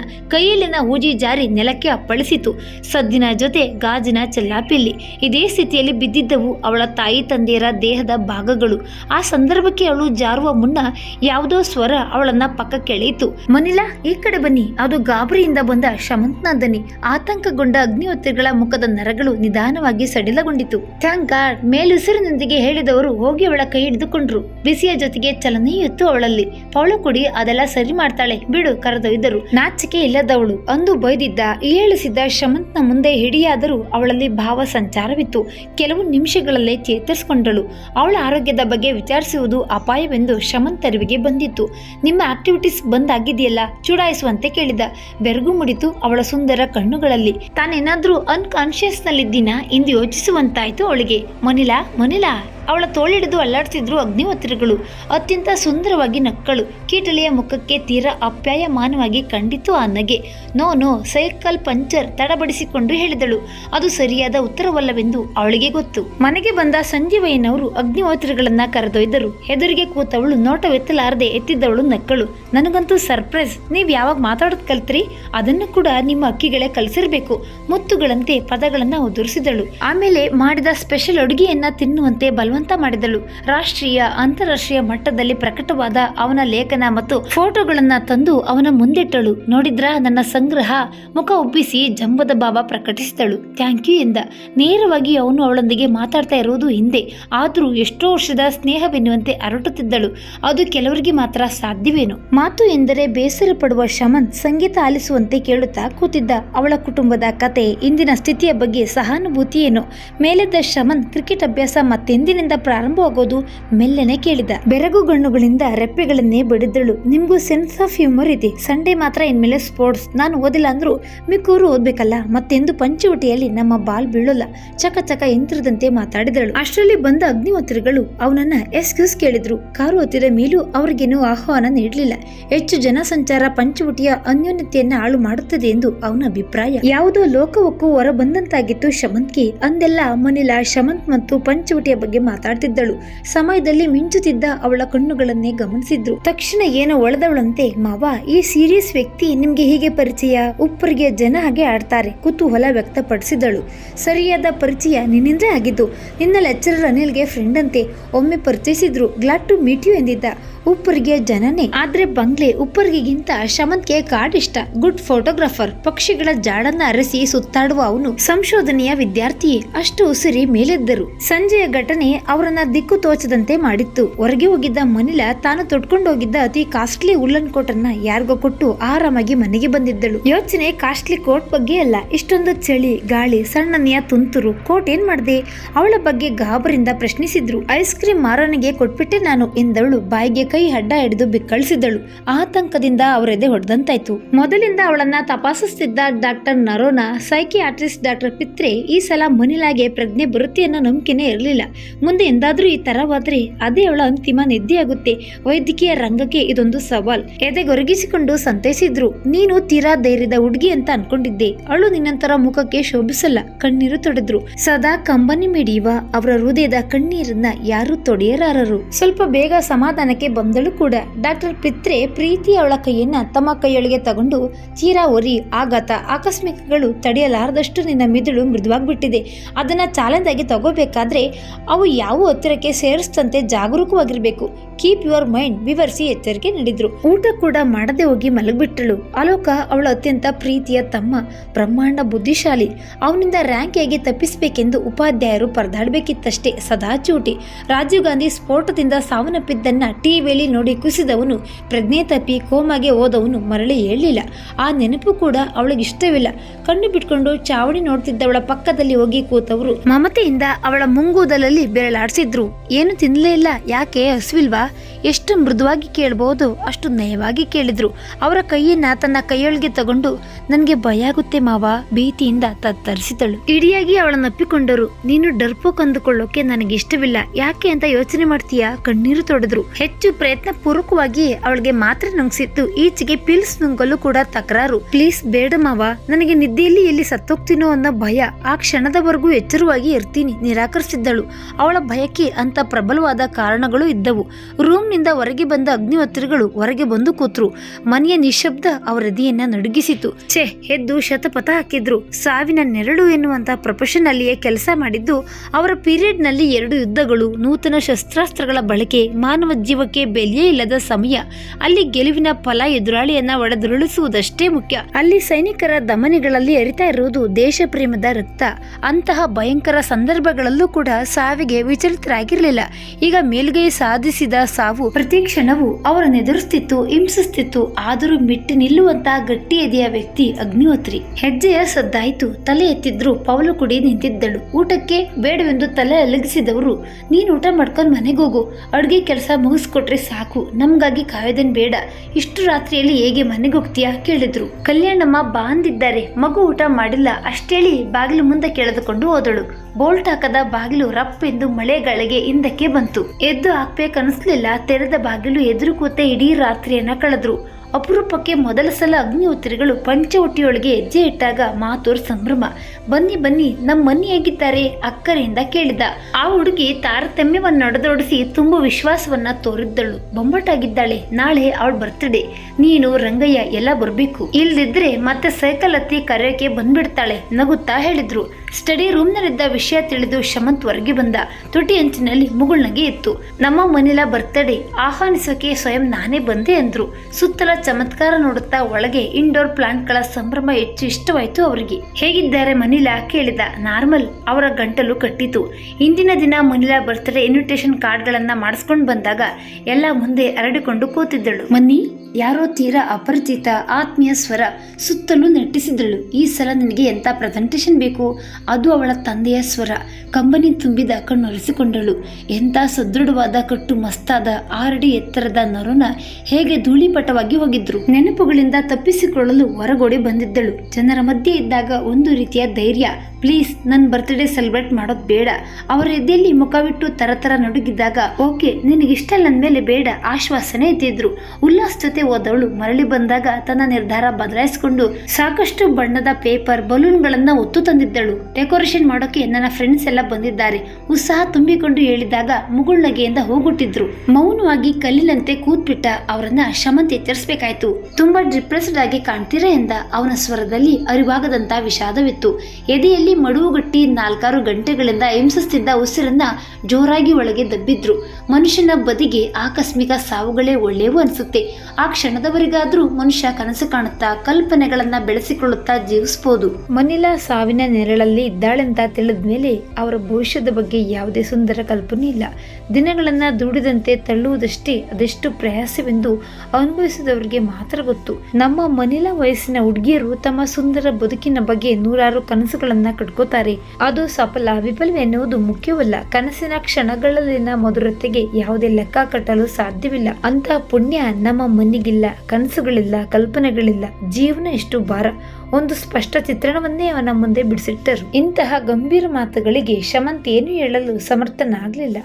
A: ಕೈಯಲ್ಲಿನ ಊಜಿ ಜಾರಿ ನೆಲಕ್ಕೆ ಅಪ್ಪಳಿಸಿತು. ಸದ್ದಿನ ಜೊತೆ ಗಾಜಿನ ಚೆಲ್ಲಾಪಿಲ್ಲಿ. ಇದೇ ಸ್ಥಿತಿಯಲ್ಲಿ ಬಿದ್ದಿದ್ದವು ಅವಳ ತಾಯಿ ತಂದೆಯರ ದೇಹದ ಭಾಗಗಳು. ಆ ಸಂದರ್ಭಕ್ಕೆ ಅವಳು ಜಾರುವ ಮುನ್ನ ಯಾವುದೋ ಸ್ವರ ಅವಳನ್ನ ಪಕ್ಕಕ್ಕೆ ಎಳೆಯಿತು ಮನಿಲಾ, ಈ ಕಡೆ ಬನ್ನಿ. ಅದು ಗಾಬರಿಯಿಂದ ಬಂದ ಶಮಂತ್ನ ದನಿ ಆತಂಕಗೊಂಡ ಅಗ್ನಿಹೋತ್ರಿಗಳ ಮುಖದ ನರಗಳು ನಿಧಾನವಾಗಿ ಸಡಿಲಗೊಂಡಿತು. Thank god. ಮೇಲುಸಿರಿನೊಂದಿಗೆ ಹೇಳಿದವರು ಹೋಗಿ ಅವಳ ಕೈ ಹಿಡಿದುಕೊಂಡ್ರು. ಬಿಸಿಯ ಜೊತೆಗೆ ಚಲನೆಯೂ ಇತ್ತು ಅವಳಲ್ಲಿ. ಪೌಳು ಕುಡಿ, ಅದೆಲ್ಲ ಸರಿ ಮಾಡ್ತಾಳೆ. ಬಿಡು, ಕರೆದೊಯ್ದರು. ನಾಚಿಕೆ ಇಲ್ಲದವಳು. ಅಂದು ಬೈದಿದ್ದ ಏಳಿಸಿದ್ದ ಶಮಂತ್ನ ಮುಂದೆ ಹಿಡಿಯಾದರೂ ಅವಳಲ್ಲಿ ಭಾವ ಸಂಚಾರವಿತ್ತು. ಕೆಲವು ನಿಮಿಷಗಳಲ್ಲೇ ಚೇತರಿಸಿಕೊಂಡಳು. ಅವಳ ಆರೋಗ್ಯದ ಬಗ್ಗೆ ವಿಚಾರಿಸುವುದು ಅಪಾಯವೆಂದು ಶಮಂತ್ ಅರಿವಿಗೆ ಬಂದಿತ್ತು. ನಿಮ್ಮ ಆಕ್ಟಿವಿಟೀಸ್ ಬಂದ್ ಆಗಿದೆಯಲ್ಲ ಚುಡಾಯಿಸುವಂತೆ ಕೇಳಿದ. ಬೆರಗು ಮುಡಿತು ಅವಳ ಸುಂದರ ಕಣ್ಣುಗಳಲ್ಲಿ. ತಾನೇನಾದ್ರೂ ಅನ್ಕಾನ್ಶಿಯಸ್ನಲ್ಲಿದ್ದೀನಾ ಎಂದು ಯೋಚಿಸುವಂತಾಯಿತು ಅವಳಿಗೆ. ಮನಿಲಾ ಮನಿಲಾ ಅವಳ ತೋಳಿಡಿದು ಅಲ್ಲಾಡ್ತಿದ್ರು ಅಗ್ನಿಹೋತ್ರಗಳು. ಅತ್ಯಂತ ಸುಂದರವಾಗಿ ನಕ್ಕಳು. ಕೀಟಲೆಯ ಮುಖಕ್ಕೆ ತೀರಾ ಅಪ್ಯಾಯಮಾನವಾಗಿ ಕಂಡಿತು ಆ ನಗೆ. ನೋ ನೋ, ಸೈಕಲ್ ಪಂಚರ್ ತಡಬಡಿಸಿಕೊಂಡು ಹೇಳಿದಳು. ಅದು ಸರಿಯಾದ ಉತ್ತರವಲ್ಲವೆಂದು ಅವಳಿಗೆ ಗೊತ್ತು. ಮನೆಗೆ ಬಂದ ಸಂಜೀವಯ್ಯನವರು ಅಗ್ನಿಹೋತ್ರಗಳನ್ನ ಕರೆದೊಯ್ದರು. ಹೆದರಿಗೆ ಕೂತವಳು ನೋಟವೆತ್ತಲಾರದೆ ಎತ್ತಿದ್ದವಳು ನಕ್ಕಳು. ನನಗಂತೂ ಸರ್ಪ್ರೈಸ್. ನೀವು ಯಾವಾಗ ಮಾತಾಡೋದು ಕಲ್ತ್ರಿ? ಅದನ್ನು ಕೂಡ ನಿಮ್ಮ ಅಕ್ಕಿಗಳೇ ಕಲಿಸಿರ್ಬೇಕು. ಮುತ್ತುಗಳಂತೆ ಪದಗಳನ್ನು ಉದುರಿಸಿದಳು. ಆಮೇಲೆ ಮಾಡಿದ ಸ್ಪೆಷಲ್ ಅಡುಗೆಯನ್ನ ತಿನ್ನುವಂತೆ ಬಲವಂತ ಮಾಡಿದಳು. ರಾಷ್ಟ್ರೀಯ, ಅಂತಾರಾಷ್ಟ್ರೀಯ ಮಟ್ಟದಲ್ಲಿ ಪ್ರಕಟವಾದ ಅವನ ಲೇಖನ ಮತ್ತು ಫೋಟೋಗಳನ್ನ ತಂದು ಅವನ ಮುಂದಿಟ್ಟಳು. ನೋಡಿದ್ರ? ನನ್ನ ಸಂಗ್ರಹ ಮುಖ ಉಬ್ಬಿಸಿ ಜಂಬದ ಬಾಬಾ ಪ್ರಕಟಿಸಿದಳು. ಥ್ಯಾಂಕ್ ಯು ಎಂದ. ನೇರವಾಗಿ ಅವನು ಅವಳೊಂದಿಗೆ ಮಾತಾಡ್ತಾ ಇರುವುದು ಹಿಂದೆ. ಆದರೂ ಎಷ್ಟೋ ವರ್ಷದ ಸ್ನೇಹವೆನ್ನುವಂತೆ ಅರಟುತ್ತಿದ್ದಳು. ಅದು ಕೆಲವರಿಗೆ ಮಾತ್ರ ಸಾಧ್ಯವೇನು? ಮಾತು ಎಂದರೆ ಬೇಸರ ಪಡುವ ಶಮನ್ ಸಂಗೀತ ಆಲಿಸುವಂತೆ ಕೇಳುತ್ತಾ ಕೂತಿದ್ದ. ಅವಳ ಕುಟುಂಬದ ಕತೆ, ಇಂದಿನ ಸ್ಥಿತಿಯ ಬಗ್ಗೆ ಸಹಾನುಭೂತಿಯೇನು? ಮೇಲೆದ್ದ ಶಮನ್ ಕ್ರಿಕೆಟ್ ಅಭ್ಯಾಸ ಮತ್ತೆಂದಿನಿಂದ ಪ್ರಾರಂಭವಾಗೋದು ಮೆಲ್ಲನೆ ಕೇಳಿದ. ಬೆರಗು ಗಣ್ಣುಗಳಿಂದ ರೆಪ್ಪೆಗಳನ್ನೇ ಬಡಿದಳು. ನಿಮ್ಗೂ ಸೆನ್ಸ್ ಆಫ್ ಹ್ಯೂಮರ್ ಇದೆ. ಸಂಡೇ ಮಾತ್ರ ಇನ್ಮೇಲೆ ಸ್ಪೋರ್ಟ್ಸ್ ನಾನು ಓದಿಲ್ಲ ಅಂದ್ರೂ ಮಿಕ್ಕೂರು ಓದ್ಬೇಕಲ್ಲ? ಮತ್ತೆಂದು ಪಂಚವಟಿಯಲ್ಲಿ ನಮ್ಮ ಬಾಲ್ ಬೀಳೋಲ್ಲ. ಚಕ ಚಕ ಯಂತ್ರದಂತೆ ಮಾತಾಡಿದಳು. ಅಷ್ಟರಲ್ಲಿ ಬಂದ ಅಗ್ನಿಹೋತ್ರಿಗಳು ಅವನನ್ನ ಎಸ್ಕ್ಯೂಸ್ ಕೇಳಿದ್ರು. ಕಾರು ಹತ್ತಿರ ಮೇಲೂ ಅವ್ರಿಗೇನು ಆಹ್ವಾನ ನೀಡಲಿಲ್ಲ. ಹೆಚ್ಚು ಜನಸಂಚಾರ ಪಂಚವಟಿಯ ಅನ್ಯೋನ್ಯತೆಯನ್ನ ಹಾಳು ಮಾಡುತ್ತದೆ ಎಂದು ಅವನ ಅಭಿಪ್ರಾಯ. ಯಾವುದೋ ಲೋಕವಕ್ಕೂ ಹೊರ ಬಂದಂತಾಗಿತ್ತು ಶಮಂತ್ಗೆ. ಅಂದೆಲ್ಲ ಮನಿಲಾ, ಶಮಂತ್ ಮತ್ತು ಪಂಚವಟಿಯ ಬಗ್ಗೆ ಮಾತಾಡ್ತಿದ್ದಳು. ಸಮಯದಲ್ಲಿ ಮಿಂಚುತ್ತಿದ್ದ ಅವಳ ಕಣ್ಣುಗಳನ್ನೇ ಗಮನಿಸಿದ್ರು. ತಕ್ಷಣ ಏನೋ ಒಳದವಳಂತೆ, ಮಾವ, ಈ ಸೀರಿಯಸ್ ವ್ಯಕ್ತಿ ನಿಮ್ಗೆ ಹೀಗೆ ಪರಿಚಯ? ಉಪ್ಪರಿಗೆ ಜನ ಹಾಗೆ ಆಡ್ತಾರೆ, ಕುತೂಹಲ ವ್ಯಕ್ತಪಡಿಸಿದಳು. ಸರಿಯಾದ ಪರಿಚಯ ನಿನ್ನಿಂದ್ರೆ ಆಗಿದ್ದು, ನಿನ್ನ ಲೆಕ್ಚರರ್ ಅನಿಲ್ಗೆ ಫ್ರೆಂಡ್ ಅಂತೆ ಒಮ್ಮೆ ಪರಿಚಯಿಸಿದ್ರು. ಗ್ಲಾಡ್ ಟು ಮೀಟ್ ಯು ಎಂದಿದ್ದ ಉಪ್ಪರಿಗೆ ಜನನೇ. ಆದ್ರೆ ಬಂಗ್ಲೆ ಉಪ್ಪರಿಗಿಂತ ಶಮಂತ್ಗೆ ಕಾಡ್ ಇಷ್ಟ. ಗುಡ್ ಫೋಟೋಗ್ರಾಫರ್ ಪಕ್ಷಿಗಳ ಜಾಡನ್ನ ಅರಸಿ ಸುತ್ತಾಡುವ ಅವನು ಸಂಶೋಧನೆಯ ವಿದ್ಯಾರ್ಥಿಯೇ. ಅಷ್ಟು ಉಸಿರಿ ಮೇಲೆದ್ದರು. ಸಂಜೆಯ ಘಟನೆ ಅವರನ್ನ ದಿಕ್ಕು ತೋಚದಂತೆ ಮಾಡಿತ್ತು. ಹೊರಗೆ ಹೋಗಿದ್ದ ಮನಿಲ ತಾನು ತೊಟ್ಕೊಂಡು ಹೋಗಿದ್ದ ಅತಿ ಕಾಸ್ಟ್ಲಿ ಉಲ್ಲನ್ ಕೋಟ್ ಅನ್ನ ಯಾರಿಗೋ ಕೊಟ್ಟು ಆರಾಮಾಗಿ ಮನೆಗೆ ಬಂದಿದ್ದಳು. ಯೋಚನೆ ಕಾಸ್ಟ್ಲಿ ಕೋಟ್ ಬಗ್ಗೆ ಅಲ್ಲ, ಇಷ್ಟೊಂದು ಚಳಿ, ಗಾಳಿ, ಸಣ್ಣನೆಯ ತುಂತುರು ಕೋಟ್ ಏನ್ ಮಾಡಿದೆ? ಅವಳ ಬಗ್ಗೆ ಗಾಬರಿಂದ ಪ್ರಶ್ನಿಸಿದ್ರು. ಐಸ್ ಕ್ರೀಮ್ ಮಾರನಿಗೆ ಕೊಟ್ಬಿಟ್ಟೆ ನಾನು ಎಂದವಳು ಬಾಯಿಗೆ ಕೈ ಅಡ್ಡ ಹಿಡಿದು ಬಿಕ್ಕಳಿಸಿದಳು. ಆತಂಕದಿಂದ ಅವರೆದೆ ಹೊಡೆದಂತಾಯ್ತು. ಮೊದಲಿಂದ ಅವಳನ್ನ ತಪಾಸಿಸ್ತಿದ್ದ doctor Narona, psychiatrist doctor Pitre ಈ ಸಲ ಮನಿಲಾಗೆ ಪ್ರಜ್ಞೆ ಬರುತ್ತೆ ಅನ್ನೋ ನಂಬಿಕೆನೇ ಇರಲಿಲ್ಲ. ಮುಂದೆ ಎಂದಾದ್ರೂ ಈ ತರವಾದ್ರೆ ಅದೇ ಅವಳ ಅಂತಿಮ ನಿದ್ದೆಯಾಗುತ್ತೆ. ವೈದ್ಯಕೀಯ ರಂಗಕ್ಕೆ ಇದೊಂದು ಸವಾಲ್. ಎದೆ ಗೊರಗಿಸಿಕೊಂಡು ಸಂತೈಸಿದ್ರು. ನೀನು ತೀರಾ ಧೈರ್ಯದ ಹುಡುಗಿ ಅಂತ ಅನ್ಕೊಂಡಿದ್ದೆ. ಅವಳು ನಿನ್ನಂತರ ಮುಖಕ್ಕೆ ಶೋಭಿಸಲ್ಲ. ಕಣ್ಣೀರು ತೊಡೆದ್ರು. ಸದಾ ಕಂಬನಿ ಮಿಡಿಯುವ ಅವರ ಹೃದಯದ ಕಣ್ಣೀರನ್ನ ಯಾರು ತೊಡೆಯರಾರರು. ಸ್ವಲ್ಪ ಬೇಗ ಸಮಾಧಾನಕ್ಕೆ ಬಂದಳು ಕೂಡ. ಡಾಕ್ಟರ್ ಪಿತ್ರೆ ಪ್ರೀತಿ ಅವಳ ಕೈಯನ್ನ ತಮ್ಮ ಕೈಯೊಳಗೆ ತಗೊಂಡು ಚೀರಾ ಒರಿ, ಆಘಾತ, ಆಕಸ್ಮಿಕಗಳು ತಡೆಯಲಾರದಷ್ಟು ನಿನ್ನ ಮಿದುಳು ಮೃದುವಾಗ್ಬಿಟ್ಟಿದೆ. ಅದನ್ನ ಚಾಲೆಂಜ್ ಆಗಿ ತಗೋಬೇಕಾದ್ರೆ ಅವು ಯಾವ ಹತ್ತಿರಕ್ಕೆ ಸೇರಿಸದಂತೆ ಜಾಗರೂಕವಾಗಿರಬೇಕು. ಕೀಪ್ ಯುವರ್ ಮೈಂಡ್ ವಿವರಿಸಿ ಎಚ್ಚರಿಕೆ ನೀಡಿದ್ರು. ಊಟ ಕೂಡ ಮಾಡದೆ ಹೋಗಿ ಮಲಗಿಬಿಟ್ಟಳು ಅಲೋಕ ಅವಳ ಅತ್ಯಂತ ಪ್ರೀತಿಯ ತಮ್ಮ ಬ್ರಹ್ಮಾಂಡ ಬುದ್ಧಿಶಾಲಿ. ಅವನಿಂದ ರ್ಯಾಂಕ್ ಹೇಗೆ ತಪ್ಪಿಸಬೇಕೆಂದು ಉಪಾಧ್ಯಾಯರು ಪರದಾಡಬೇಕಿತ್ತಷ್ಟೇ. ಸದಾ ಚೂಟಿ. ರಾಜೀವ್ ಗಾಂಧಿ ಸ್ಫೋಟದಿಂದ ಸಾವನ್ನಪ್ಪಿದ್ದನ್ನ ಟಿವಿಯಲ್ಲಿ ನೋಡಿ ಕುಸಿದವನು ಪ್ರಜ್ಞೆ ತಪ್ಪಿ ಕೋಮಾಗೆ ಹೋದವನು ಮರಳಿ ಹೇಳಲಿಲ್ಲ ಆ ನೆನಪು ಕೂಡ ಅವಳಿಗೆ ಇಷ್ಟವಿಲ್ಲ. ಕಣ್ಣು ಬಿಟ್ಕೊಂಡು ಚಾವಣಿ ನೋಡ್ತಿದ್ದವಳ ಪಕ್ಕದಲ್ಲಿ ಹೋಗಿ ಕೂತವರು. ಮಮತೆಯಿಂದ ಅವಳ ಮುಂಗೂದಲಲ್ಲಿ ಬೆರಳಾಡ್ಸಿದ್ರು ಏನು ತಿನ್ಲೇ ಇಲ್ಲ. ಯಾಕೆ? ಹಸುವಿಲ್ವಾ? ಎಷ್ಟು ಮೃದುವಾಗಿ ಕೇಳಬಹುದು ಅಷ್ಟು ನಯವಾಗಿ ಕೇಳಿದ್ರು. ಅವರ ಕೈಯನ್ನ ತನ್ನ ಕೈಯೊಳಗೆ ತಗೊಂಡು, ನನಗೆ ಭಯ ಆಗುತ್ತೆ ಮಾವ. ಭೀತಿಯಿಂದ ತತ್ತರಿಸಿದಳು. ಇಡಿಯಾಗಿ ಅವಳನ್ನ ಅಪ್ಪಿಕೊಂಡರು ನೀನು ಡರ್ಪೋಕ್ ಕಂದುಕೊಳ್ಳೋಕೆ ನನಗೆ ಇಷ್ಟವಿಲ್ಲ. ಯಾಕೆ ಅಂತ ಯೋಚನೆ ಮಾಡ್ತೀಯಾ? ಕಣ್ಣೀರು ತೊಡೆದ್ರು. ಹೆಚ್ಚು ಪ್ರಯತ್ನ ಪೂರ್ವಕವಾಗಿ ಅವಳಿಗೆ ಮಾತ್ರ ನುಂಗಿಸಿತ್ತು. ಈಚೆಗೆ ಪಿಲ್ಸ್ ನುಂಗಲು ಕೂಡ ತಕರಾರು. ಪ್ಲೀಸ್, ಬೇಡ ಮಾವ. ನನಗೆ ನಿದ್ದೆಯಲ್ಲಿ ಎಲ್ಲಿ ಸತ್ತೋಗ್ತೀನೋ ಅನ್ನೋ ಭಯ ಆ ಕ್ಷಣದವರೆಗೂ ಎಚ್ಚರವಾಗಿ ಇರ್ತೀನಿ. ನಿರಾಕರಿಸಿದ್ದಳು. ಅವಳ ಭಯಕ್ಕೆ ಅಂತ ಪ್ರಬಲವಾದ ಕಾರಣಗಳು ಇದ್ದವು. ರೂಮ್ನಿಂದ ಹೊರಗೆ ಬಂದ ಅಗ್ನಿಹೋತ್ರಿಗಳು ಹೊರಗೆ ಬಂದು ಕೂತ್ರು. ಮನೆಯ ನಿಶಬ್ದ ಅವರ ಹೃದಯನ್ನ ನಡುಗಿಸಿತು. ಛೆ, ಎದ್ದು ಶತಪಥ ಹಾಕಿದ್ರು. ಸಾವಿನ ನೆರಳು ಎನ್ನುವಂತ ಪ್ರೊಫೆಷನ್ ಅಲ್ಲಿಯೇ ಕೆಲಸ ಮಾಡಿದ್ದು ಅವರ ಪೀರಿಯಡ್ನಲ್ಲಿ ಎರಡು ಯುದ್ಧಗಳು, ನೂತನ ಶಸ್ತ್ರಾಸ್ತ್ರಗಳ ಬಳಕೆ, ಮಾನವ ಜೀವಕ್ಕೆ ಬೆಲೆಯೇ ಇಲ್ಲದ ಸಮಯ. ಅಲ್ಲಿ ಗೆಲುವಿನ ಫಲ ಎದುರಾಳಿಯನ್ನ ಒಡೆದುರುಳಿಸುವುದಷ್ಟೇ ಮುಖ್ಯ. ಅಲ್ಲಿ ಸೈನಿಕರ ದಮನಿಗಳಲ್ಲಿ ಅರಿತಾ ಇರುವುದು ದೇಶ ಪ್ರೇಮದ ರಕ್ತ. ಅಂತಹ ಭಯಂಕರ ಸಂದರ್ಭಗಳಲ್ಲೂ ಕೂಡ ಸಾವಿಗೆ ವಿಚಲಿತರಾಗಿರಲಿಲ್ಲ. ಈಗ ಮೇಲ್ಗೈ ಸಾಧಿಸಿದ ಸಾವು ಪ್ರತಿ ಕ್ಷಣವೂ ಅವರನ್ನು ಎದುರಿಸ್ತಿತ್ತು ಹಿಂಸಿಸ್ತಿತ್ತು. ಆದರೂ ಮಿಟ್ಟಿ ನಿಲ್ಲುವಂತಹ ಗಟ್ಟಿ ಎದೆಯ ವ್ಯಕ್ತಿ ಅಗ್ನಿಹೋತ್ರಿ. ಹೆಜ್ಜೆಯ ಸದ್ದಾಯಿತು. ತಲೆ ಎತ್ತಿದ್ರು ಪವಲು ಕುಡಿ ನಿಂತಿದ್ದಳು. ಊಟಕ್ಕೆ ಬೇಡವೆಂದು ತಲೆ ಅಲಗಿಸಿದವರು, ನೀನು ಊಟ ಮಾಡ್ಕೊಂಡು ಮನೆಗೆ ಹೋಗು. ಅಡುಗೆ ಕೆಲಸ ಮುಗಿಸ್ಕೊಟ್ರೆ ಸಾಕು. ನಮಗಾಗಿ ಕಾಯೋದೇನ್ ಬೇಡ. ಇಷ್ಟು ರಾತ್ರಿಯಲ್ಲಿ ಹೇಗೆ ಮನೆಗೆ ಹೋಗ್ತೀಯಾ ಕೇಳಿದ್ರು. ಕಲ್ಯಾಣಮ್ಮ ಬಾ ಅಂದಿದ್ದಾರೆ ಮಗು ಊಟ ಮಾಡಿಲ್ಲ. ಅಷ್ಟೇಳಿ ಬಾಗಿಲು ಮುಂದೆ ಕೆಳೆದುಕೊಂಡು ಹೋದಳು. ಬೋಲ್ಟ್ ಹಾಕದ ಬಾಗಿಲು ಎಂದು ಮಳೆಗಳಿಗೆ ಹಿಂದಕ್ಕೆ ಬಂತು. ಎದ್ದು ಹಾಕ್ಬೇಕನ್ನಿಸ್ಲಿಲ್ಲ ತೆರೆದ ಬಾಗಿಲು ಎದುರು ಕೂತೆ ಇಡೀ ರಾತ್ರಿಯನ್ನ ಕಳೆದ್ರು. ಅಪರೂಪಕ್ಕೆ ಮೊದಲ ಸಲ ಅಗ್ನಿಹೋತ್ರಿಗಳು ಪಂಚವಟಿಯೊಳಗೆ ಹೆಜ್ಜೆ ಇಟ್ಟಾಗ ಮಾತೋರ್ ಸಂಭ್ರಮ. ಬನ್ನಿ ಬನ್ನಿ ನಮ್ಮ ಮನಿ ಹೇಗಿದ್ದಾರೆ? ಅಕ್ಕರೆಯಿಂದ ಕೇಳಿದ. ಆ ಹುಡುಗಿ ತಾರತಮ್ಯವನ್ನ ನಡೆದೊಡಿಸಿ ತುಂಬ ವಿಶ್ವಾಸವನ್ನ ತೋರಿದ್ದಳು. ಬೊಂಬಟಾಗಿದ್ದಾಳೆ. ನಾಳೆ ಅವಳ ಬರ್ತಡೆ. ನೀನು, ರಂಗಯ್ಯ ಎಲ್ಲ ಬರಬೇಕು. ಇಲ್ದಿದ್ರೆ ಮತ್ತೆ ಸೈಕಲ್ ಹತ್ತಿ ಕರೆಯೋಕೆ ಬಂದ್ಬಿಡ್ತಾಳೆ. ನಗುತ್ತಾ ಹೇಳಿದ್ರು. ಸ್ಟಡಿ ರೂಮ್ನಲ್ಲಿದ್ದ ವಿಷಯ ತಿಳಿದು ಶಮಂತ್ ಹೊರಗೆ ಬಂದ. ತುಟಿ ಅಂಚಿನಲ್ಲಿ ಮುಗುಳ್ನಗೆ ಇತ್ತು ನಮ್ಮ ಮನಿಲ ಬರ್ತಡೇ, ಆಹ್ವಾನಿಸೋಕೆ ಸ್ವಯಂ ನಾನೇ ಬಂದೆ ಅಂದ್ರು. ಸುತ್ತಲ ಚಮತ್ಕಾರ ನೋಡುತ್ತಾ ಒಳಗೆ ಇಂಡೋರ್ ಪ್ಲಾಂಟ್ಗಳ ಸಂಭ್ರಮ ಹೆಚ್ಚು ಇಷ್ಟವಾಯ್ತು ಅವರಿಗೆ. ಹೇಗಿದ್ದಾರೆ ಮನಿಲಾ ಕೇಳಿದ ನಾರ್ಮಲ್, ಅವರ ಗಂಟಲು ಕಟ್ಟಿತು. ಇಂದಿನ ದಿನ ಮನಿಲಾ ಬರ್ತ್ಡೇ ಇನ್ವಿಟೇಷನ್ ಕಾರ್ಡ್ಗಳನ್ನು ಮಾಡಿಸ್ಕೊಂಡು ಬಂದಾಗ ಎಲ್ಲ ಮುಂದೆ ಹರಡಿಕೊಂಡು ಕೂತಿದ್ದಳು. ಮನ್ನಿ ಯಾರೋ ತೀರಾ ಅಪರಿಚಿತ ಆತ್ಮೀಯ ಸ್ವರ ಸುತ್ತಲೂ ನೆಟ್ಟಿಸಿದಳು ಈ ಸಲ ನಿನಗೆ ಎಂಥ ಪ್ರೆಸೆಂಟೇಷನ್ ಬೇಕು? ಅದು ಅವಳ ತಂದೆಯ ಸ್ವರ. ಕಂಬನಿ ತುಂಬಿದ ಕಣ್ಣೊರೆಸಿಕೊಂಡಳು ಎಂಥ ಸದೃಢವಾದ ಕಟ್ಟು ಮಸ್ತಾದ ಆರಡಿ ಎತ್ತರದ ನರುನ ಹೇಗೆ ಧೂಳಿಪಟವಾಗಿ ಹೋಗಿದ್ರು. ನೆನಪುಗಳಿಂದ ತಪ್ಪಿಸಿಕೊಳ್ಳಲು ಹೊರಗೋಡೆ ಬಂದಿದ್ದಳು. ಜನರ ಮಧ್ಯೆ ಇದ್ದಾಗ ಒಂದು ರೀತಿಯ ಧೈರ್ಯ ಪ್ಲೀಸ್ ನನ್ನ ಬರ್ತ್ಡೇ ಸೆಲೆಬ್ರೇಟ್ ಮಾಡೋದು ಬೇಡ. ಅವರ ಎದೆಯಲ್ಲಿ ಮುಖವಿಟ್ಟು ತರತರ ನಡುಗಿದ್ದಾಗ, ಓಕೆ ನಿನಗಿಷ್ಟ ನನ್ನ ಮೇಲೆ ಬೇಡ, ಆಶ್ವಾಸನೆ ಇದ್ದಿದ್ರು. ಉಲ್ಲಾಸ್ ಜೊತೆ ಹೋದವಳು ಮರಳಿ ಬಂದಾಗ ತನ್ನ ನಿರ್ಧಾರ ಬದಲಾಯಿಸಿಕೊಂಡು ಸಾಕಷ್ಟು ಬಣ್ಣದ ಪೇಪರ್ ಬಲೂನ್ಗಳನ್ನ ಒತ್ತು ತಂದಿದ್ದಳು. ಡೆಕೋರೇಷನ್ ಮಾಡೋಕೆ ನನ್ನ ಫ್ರೆಂಡ್ಸ್ ಎಲ್ಲ ಬಂದಿದ್ದಾರೆ. ಉತ್ಸಾಹ ತುಂಬಿಕೊಂಡು ಹೇಳಿದಾಗ ಮುಗುಳ್ನಗೆಯಿಂದ ಹೋಗುಟ್ಟಿದ್ರು ಮೌನವಾಗಿ ಕಲ್ಲಿನಂತೆ ಕೂತ್ಬಿಟ್ಟ ಅವರನ್ನ ಶಮಂತ್ ಎಚ್ಚರಿಸಬೇಕಾಯ್ತು. ತುಂಬಾ ಡಿಪ್ರೆಸ್ಡ್ ಆಗಿ ಕಾಣ್ತೀರಾ ಎಂದ ಅವನ ಸ್ವರದಲ್ಲಿ ಅರಿವಾಗದಂತ ವಿಷಾದವಿತ್ತು. ಎದೆಯಲ್ಲಿ ಮಡುವುಗಟ್ಟಿ ನಾಲ್ಕಾರು ಗಂಟೆಗಳಿಂದ ಹಿಂಸಿಸುತ್ತಿದ್ದ ಉಸಿರನ್ನ ಜೋರಾಗಿ ಒಳಗೆ ದಬ್ಬಿದ್ರು. ಮನುಷ್ಯನ ಬದಿಗೆ ಆಕಸ್ಮಿಕ ಸಾವುಗಳೇ ಒಳ್ಳೆಯವು ಅನಿಸುತ್ತೆ. ಆ ಕ್ಷಣದವರೆಗಾದ್ರೂ ಮನುಷ್ಯ ಕನಸು ಕಾಣುತ್ತಾ ಕಲ್ಪನೆಗಳನ್ನ ಬೆಳೆಸಿಕೊಳ್ಳುತ್ತಾ ಜೀವಿಸಬಹುದು ಮನಿಲಾ ಸಾವಿನ ನೆರಳಲ್ಲಿ ಇದ್ದಾಳೆಂತ ತಿಳಿದ್ಮೇಲೆ ಅವರ ಭವಿಷ್ಯದ ಬಗ್ಗೆ ಯಾವುದೇ ಸುಂದರ ಕಲ್ಪನೆ ಇಲ್ಲ. ದಿನಗಳನ್ನ ದುಡಿದಂತೆ ತಳ್ಳುವುದಷ್ಟೇ ಅದೆಷ್ಟು ಪ್ರಯಾಸವೆಂದು ಅನುಭವಿಸಿದವರಿಗೆ ಮಾತ್ರ ಗೊತ್ತು. ನಮ್ಮ ಮನಿಲಾ ವಯಸ್ಸಿನ ಹುಡುಗಿಯರು ತಮ್ಮ ಸುಂದರ ಬದುಕಿನ ಬಗ್ಗೆ ನೂರಾರು ಕನಸುಗಳನ್ನ ಕಟ್ಕೋತಾರೆ ಅದು ಸಫಲ ವಿಫಲವೆನ್ನುವುದು ಮುಖ್ಯವಲ್ಲ. ಕನಸಿನ ಕ್ಷಣಗಳಲ್ಲಿನ ಮಧುರತೆಗೆ ಯಾವುದೇ ಲೆಕ್ಕ ಕಟ್ಟಲು ಸಾಧ್ಯವಿಲ್ಲ. ಅಂತ ಪುಣ್ಯ ನಮ್ಮ ಮನಿಗಿಲ್ಲ ಕನಸುಗಳಿಲ್ಲ, ಕಲ್ಪನೆಗಳಿಲ್ಲ. ಜೀವನ ಎಷ್ಟು ಭಾರ. ಒಂದು ಸ್ಪಷ್ಟ ಚಿತ್ರಣವನ್ನೇ ಅವನ ಮುಂದೆ ಬಿಡಿಸಿಟ್ಟರು. ಇಂತಹ ಗಂಭೀರ ಮಾತುಗಳಿಗೆ ಶಮಂತ್ ಏನು ಹೇಳಲು ಸಮರ್ಥನಾಗಲಿಲ್ಲ.